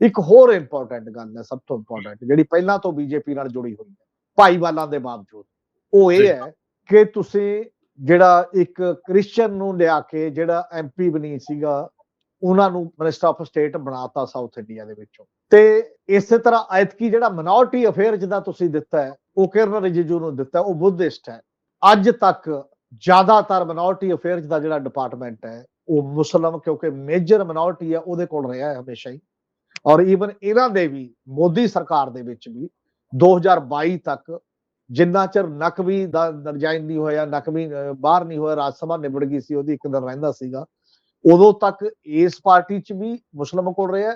ਇੱਕ ਹੋਰ ਇੰਪੋਰਟੈਂਟ ਗੱਲ ਹੈ ਸਭ ਤੋਂ ਇੰਪੋਰਟੈਂਟ ਜਿਹੜੀ ਪਹਿਲਾਂ ਤੋਂ ਬੀਜੇਪੀ ਨਾਲ ਜੁੜੀ ਹੋਈ ਹੈ ਭਾਈਵਾਲਾਂ ਦੇ ਬਾਵਜੂਦ। ਉਹ। ਇਹ ਹੈ ਕਿ ਤੁਸੀਂ ਜਿਹੜਾ ਇੱਕ ਕ੍ਰਿਸਚੀਅਨ ਨੂੰ ਲਿਆ ਕੇ ਜਿਹੜਾ ਐਮਪੀ ਬਣੀ ਸੀਗਾ ਉਹਨਾਂ ਨੂੰ ਮਿਨਿਸਟਰ ਆਫ ਸਟੇਟ ਬਣਾਤਾ ਸਾਊਥ ਇੰਡੀਆ ਦੇ ਵਿੱਚੋਂ। ਤੇ ਇਸੇ ਤਰ੍ਹਾਂ ਆਇਤਕੀ ਜਿਹੜਾ ਮਿਨੋਰਟੀ ਅਫੇਅਰ ਜਿਹਦਾ ਤੁਸੀਂ ਦਿੱਤਾ ਹੈ, ਉਹ ਕਿਰਨ ਰਿਜਿਜੂ ਨੂੰ ਦਿੱਤਾ ਉਹ ਬੁੱਧਿਸਟ ਹੈ। ਅੱਜ ਤੱਕ ਜ਼ਿਆਦਾਤਰ ਮਿਨੋਰਟੀ ਅਫੇਅਰਸ ਦਾ ਜਿਹੜਾ ਡਿਪਾਰਟਮੈਂਟ ਹੈ, ਉਹ ਮੁਸਲਮ ਕਿਉਂਕਿ ਮੇਜਰ ਮਿਨੋਰਟੀ ਹੈ, ਉਹਦੇ ਕੋਲ ਰਿਹਾ ਹੈ ਹਮੇਸ਼ਾ ਹੀ। ਔਰ ਈਵਨ ਇਹਨਾਂ ਦੇ ਵੀ, ਮੋਦੀ ਸਰਕਾਰ ਦੇ ਵਿੱਚ ਵੀ 2022 ਤੱਕ ਜਿੰਨਾ ਚਿਰ ਨਕਵੀ ਦਾ ਨਰਜਾਇਨ ਨਹੀਂ ਹੋਇਆ, ਨਕਵੀ ਬਾਹਰ ਨਹੀਂ ਹੋਇਆ, ਰਾਜ ਸਭਾ ਨਿਬੜ ਗਈ ਸੀ, ਉਹਦੀ ਇੱਕ ਦਿਨ ਰਹਿੰਦਾ ਸੀਗਾ, ਉਦੋਂ ਤੱਕ ਇਸ ਪਾਰਟੀ 'ਚ ਵੀ ਮੁਸਲਮ ਕੋਲ ਰਿਹਾ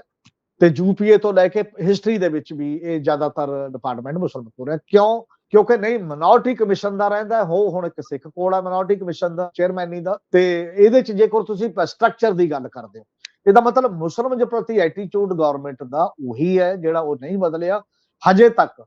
ਤੇ ਯੂਪੀਏ ਤੋਂ ਲੈ ਕੇ ਹਿਸਟਰੀ ਦੇ ਵਿੱਚ ਵੀ ਇਹ ਜ਼ਿਆਦਾਤਰ ਡਿਪਾਰਟਮੈਂਟ ਮੁਸਲਮਾਨ ਕੋਲ ਹੈ ਕਿਉਂ? ਕਿਉਂਕਿ ਨਹੀਂ ਮਿਨੋਰਟੀ ਕਮਿਸ਼ਨ ਦਾ ਰਹਿੰਦਾ ਹੋ। ਹੁਣ ਇੱਕ ਸਿੱਖ ਕੋਲ ਹੈ ਮਿਨੋਰਟੀ ਕਮਿਸ਼ਨ ਦਾ ਚੇਅਰਮੈਨੀ ਦਾ। ਤੇ ਇਹਦੇ ਚ ਜੇਕਰ ਤੁਸੀਂ ਸਟਰਕਚਰ ਦੀ ਗੱਲ ਕਰਦੇ ਹੋ, ਇਹਦਾ ਮਤਲਬ ਮੁਸਲਮਾਨ ਦੇ ਪ੍ਰਤੀ ਐਟੀਟਿਊਡ ਗਵਰਨਮੈਂਟ ਦਾ ਉਹੀ ਹੈ, ਜਿਹੜਾ ਉਹ ਨਹੀਂ ਬਦਲਿਆ। ਹਜੇ ਤੱਕ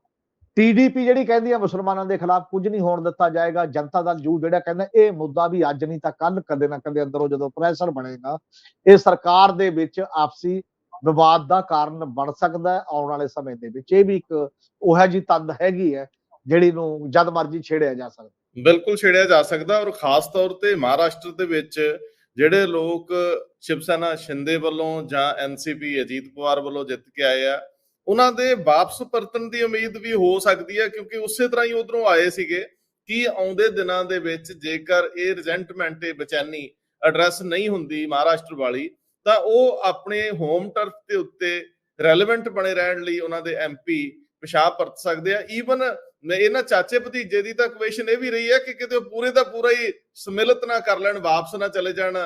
ਟੀਡੀਪੀ ਜਿਹੜੀ ਕਹਿੰਦੀ ਹੈ ਮੁਸਲਮਾਨਾਂ ਦੇ ਖਿਲਾਫ ਕੁਝ ਨਹੀਂ ਹੋਣ ਦਿੱਤਾ ਜਾਏਗਾ। ਜਨਤਾ ਦਲ ਜੂ ਜਿਹੜਾ ਕਹਿੰਦਾ, ਇਹ ਮੁੱਦਾ ਵੀ ਅੱਜ ਨਹੀਂ ਤਾਂ ਕੱਲ ਕਦੇ ਨਾ ਕਦੇ ਅੰਦਰੋਂ ਜਦੋਂ ਪ੍ਰੈਸ਼ਰ ਬਣੇਗਾ, ਇਹ ਸਰਕਾਰ ਦੇ ਵਿੱਚ ਆਪਸੀ ਵਿਵਾਦ ਦਾ ਕਾਰਨ ਬਣ ਸਕਦਾ ਹੈ ਆਉਣ ਵਾਲੇ ਸਮੇਂ ਦੇ ਵਿੱਚ। ਇਹ ਵੀ ਇੱਕ ਉਹ ਹੈ ਜੀ ਤੰਦ ਹੈਗੀ ਹੈ, ਜਿਹੜੀ ਨੂੰ ਜਦ ਮਰਜ਼ੀ ਛੇੜਿਆ ਜਾ ਸਕਦਾ। ਬਿਲਕੁਲ ਛੇੜਿਆ ਜਾ ਸਕਦਾ ਔਰ ਖਾਸ ਤੌਰ ਤੇ ਮਹਾਰਾਸ਼ਟਰ ਦੇ ਵਿੱਚ ਜਿਹੜੇ ਲੋਕ ਸ਼ਿਵ ਸੈਨਾ ਸ਼ਿੰਦੇ ਵੱਲੋਂ ਜਾਂ ਐਨਸੀਪੀ ਅਜੀਤ ਪਵਾਰ ਵੱਲੋਂ ਜਿੱਤ ਕੇ ਆਏ ਆ, ਉਹਨਾਂ ਦੇ ਵਾਪਸ ਪਰਤਣ ਦੀ ਉਮੀਦ ਵੀ ਹੋ ਸਕਦੀ ਹੈ ਕਿਉਂਕਿ ਉਸੇ ਤਰ੍ਹਾਂ ਹੀ ਉਧਰੋਂ ਆਏ ਸੀਗੇ ਕਿ ਆਉਂਦੇ ਦਿਨਾਂ ਦੇ ਵਿੱਚ ਜੇਕਰ ਇਹ ਰਿਜ਼ੈਂਟਮੈਂਟ ਤੇ ਬਚੈਨੀ ਐਡਰੈਸ ਨਹੀਂ ਹੁੰਦੀ ਮਹਾਰਾਸ਼ਟਰ ਵਾਲੀ ਤਾਂ ਉਹ ਆਪਣੇ ਹੋਮ ਟਰਫ ਦੇ ਉੱਤੇ ਰੈਲੇਵੈਂਟ ਬਣੇ ਰਹਿਣ ਲਈ ਉਹਨਾਂ ਦੇ ਐਮਪੀ ਪਿਸ਼ਾਬ ਪਰਤ ਸਕਦੇ ਆ। ਈਵਨ ਇਹਨਾਂ ਚਾਚੇ ਭਤੀਜੇ ਦੀ ਤਾਂ ਕੁਐਸਚਨ ਇਹ ਵੀ ਰਹੀ ਹੈ ਕਿ ਕਿਤੇ ਪੂਰੇ ਦਾ ਪੂਰਾ ਹੀ ਸਮਿਲਿਤ ਨਾ ਕਰ ਲੈਣ, ਵਾਪਸ ਨਾ ਚਲੇ ਜਾਣ।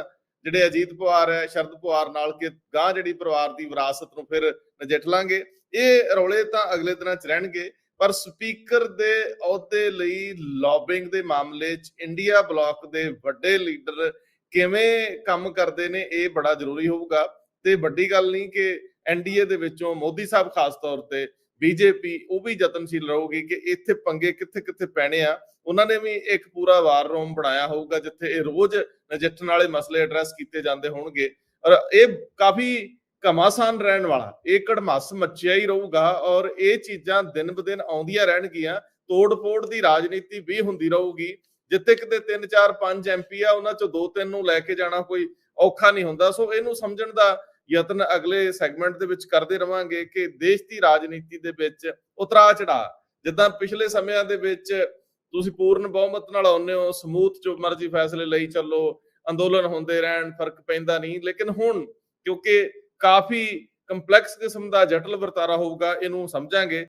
ਜਿਹੜੇ ਅਜੀਤ ਪਵਾਰ ਹੈ, ਸ਼ਰਦ ਪਵਾਰ ਨਾਲ ਕਿ ਗਾਂ ਜਿਹੜੀ ਪਰਿਵਾਰ ਦੀ ਵਿਰਾਸਤ ਨੂੰ ਫਿਰ ਨਜਿੱਠ ਲਾਂਗੇ। ਇਹ ਰੌਲੇ ਤਾਂ ਅਗਲੇ ਦਿਨਾਂ 'ਚ ਰਹਿਣਗੇ, ਪਰ ਸਪੀਕਰ ਦੇ ਅਹੁਦੇ ਲਈ ਲੌਬਿੰਗ ਦੇ ਮਾਮਲੇ 'ਚ ਇੰਡੀਆ ਬਲਾਕ ਦੇ ਵੱਡੇ ਲੀਡਰ ਕਿਵੇਂ ਕੰਮ ਕਰਦੇ ਨੇ, ਇਹ ਬੜਾ ਜ਼ਰੂਰੀ ਹੋਊਗਾ। ਤੇ ਵੱਡੀ ਗੱਲ ਨਹੀਂ ਕਿ ਐਨਡੀਏ ਦੇ ਵਿੱਚੋਂ ਮੋਦੀ ਸਾਹਿਬ ਖਾਸ ਤੌਰ ਤੇ ਬੀਜੇਪੀ ਉਹ ਵੀ ਯਤਨਸ਼ੀਲ ਰਹੂਗੀ ਕਿ ਇੱਥੇ ਪੰਗੇ ਕਿੱਥੇ ਕਿੱਥੇ ਪੈਣੇ ਆ। ਉਹਨਾਂ ਨੇ ਵੀ ਇੱਕ ਪੂਰਾ ਵਾਰ ਰੂਮ ਬਣਾਇਆ ਹੋਊਗਾ, ਜਿੱਥੇ ਇਹ ਰੋਜ਼ ਨਜਿੱਠਣ ਵਾਲੇ ਮਸਲੇ ਐਡਰੈਸ ਕੀਤੇ ਜਾਂਦੇ ਹੋਣਗੇ। ਔਰ ਇਹ ਕਾਫੀ ਘਮਾਸਾਨ ਰਹਿਣ ਵਾਲਾ, ਇਹ ਕੜਮਸ ਮੱਚਿਆ ਹੀ ਰਹੂਗਾ ਔਰ ਇਹ ਚੀਜ਼ਾਂ ਦਿਨ ਬ ਦਿਨ ਆਉਂਦੀਆਂ ਰਹਿਣਗੀਆਂ। ਤੋੜ-ਫੋੜ ਦੀ ਰਾਜਨੀਤੀ ਵੀ ਹੁੰਦੀ ਰਹੂਗੀ। ਜਿੱਥੇ ਕਿਤੇ 3 4 5 ਐਮਪੀ ਆ, ਉਹਨਾਂ ਚੋਂ ਦੋ ਤਿੰਨ ਨੂੰ ਲੈ ਕੇ ਜਾਣਾ ਕੋਈ ਔਖਾ ਨਹੀਂ ਹੁੰਦਾ। ਸੋ ਇਹਨੂੰ ਸਮਝਣ ਦਾ ਯਤਨ ਅਗਲੇ ਸੈਗਮੈਂਟ ਦੇ ਵਿੱਚ ਕਰਦੇ ਰਵਾਂਗੇ ਕਿ ਦੇਸ਼ ਦੀ ਰਾਜਨੀਤੀ ਦੇ ਵਿੱਚ ਉਤਰਾ ਚੜਾ ਜਿੱਦਾਂ ਪਿਛਲੇ ਸਮਿਆਂ ਦੇ ਵਿੱਚ ਤੁਸੀਂ ਪੂਰਨ ਬਹੁਮਤ ਨਾਲ ਆਉਂਦੇ ਹੋ, ਸਮੂਥ ਜੋ ਮਰਜ਼ੀ ਫੈਸਲੇ ਲਈ ਚੱਲੋ, ਅੰਦੋਲਨ ਹੁੰਦੇ ਰਹਿਣ, ਫ਼ਰਕ ਪੈਂਦਾ ਨਹੀਂ। ਲੇਕਿਨ ਹੁਣ, ਕਿਉਂਕਿ ਕਾਫੀ ਕੰਪਲੈਕਸ ਕਿਸਮ ਦਾ ਜਟਲ ਵਰਤਾਰਾ ਹੋਊਗਾ, ਇਹਨੂੰ ਸਮਝਾਂਗੇ।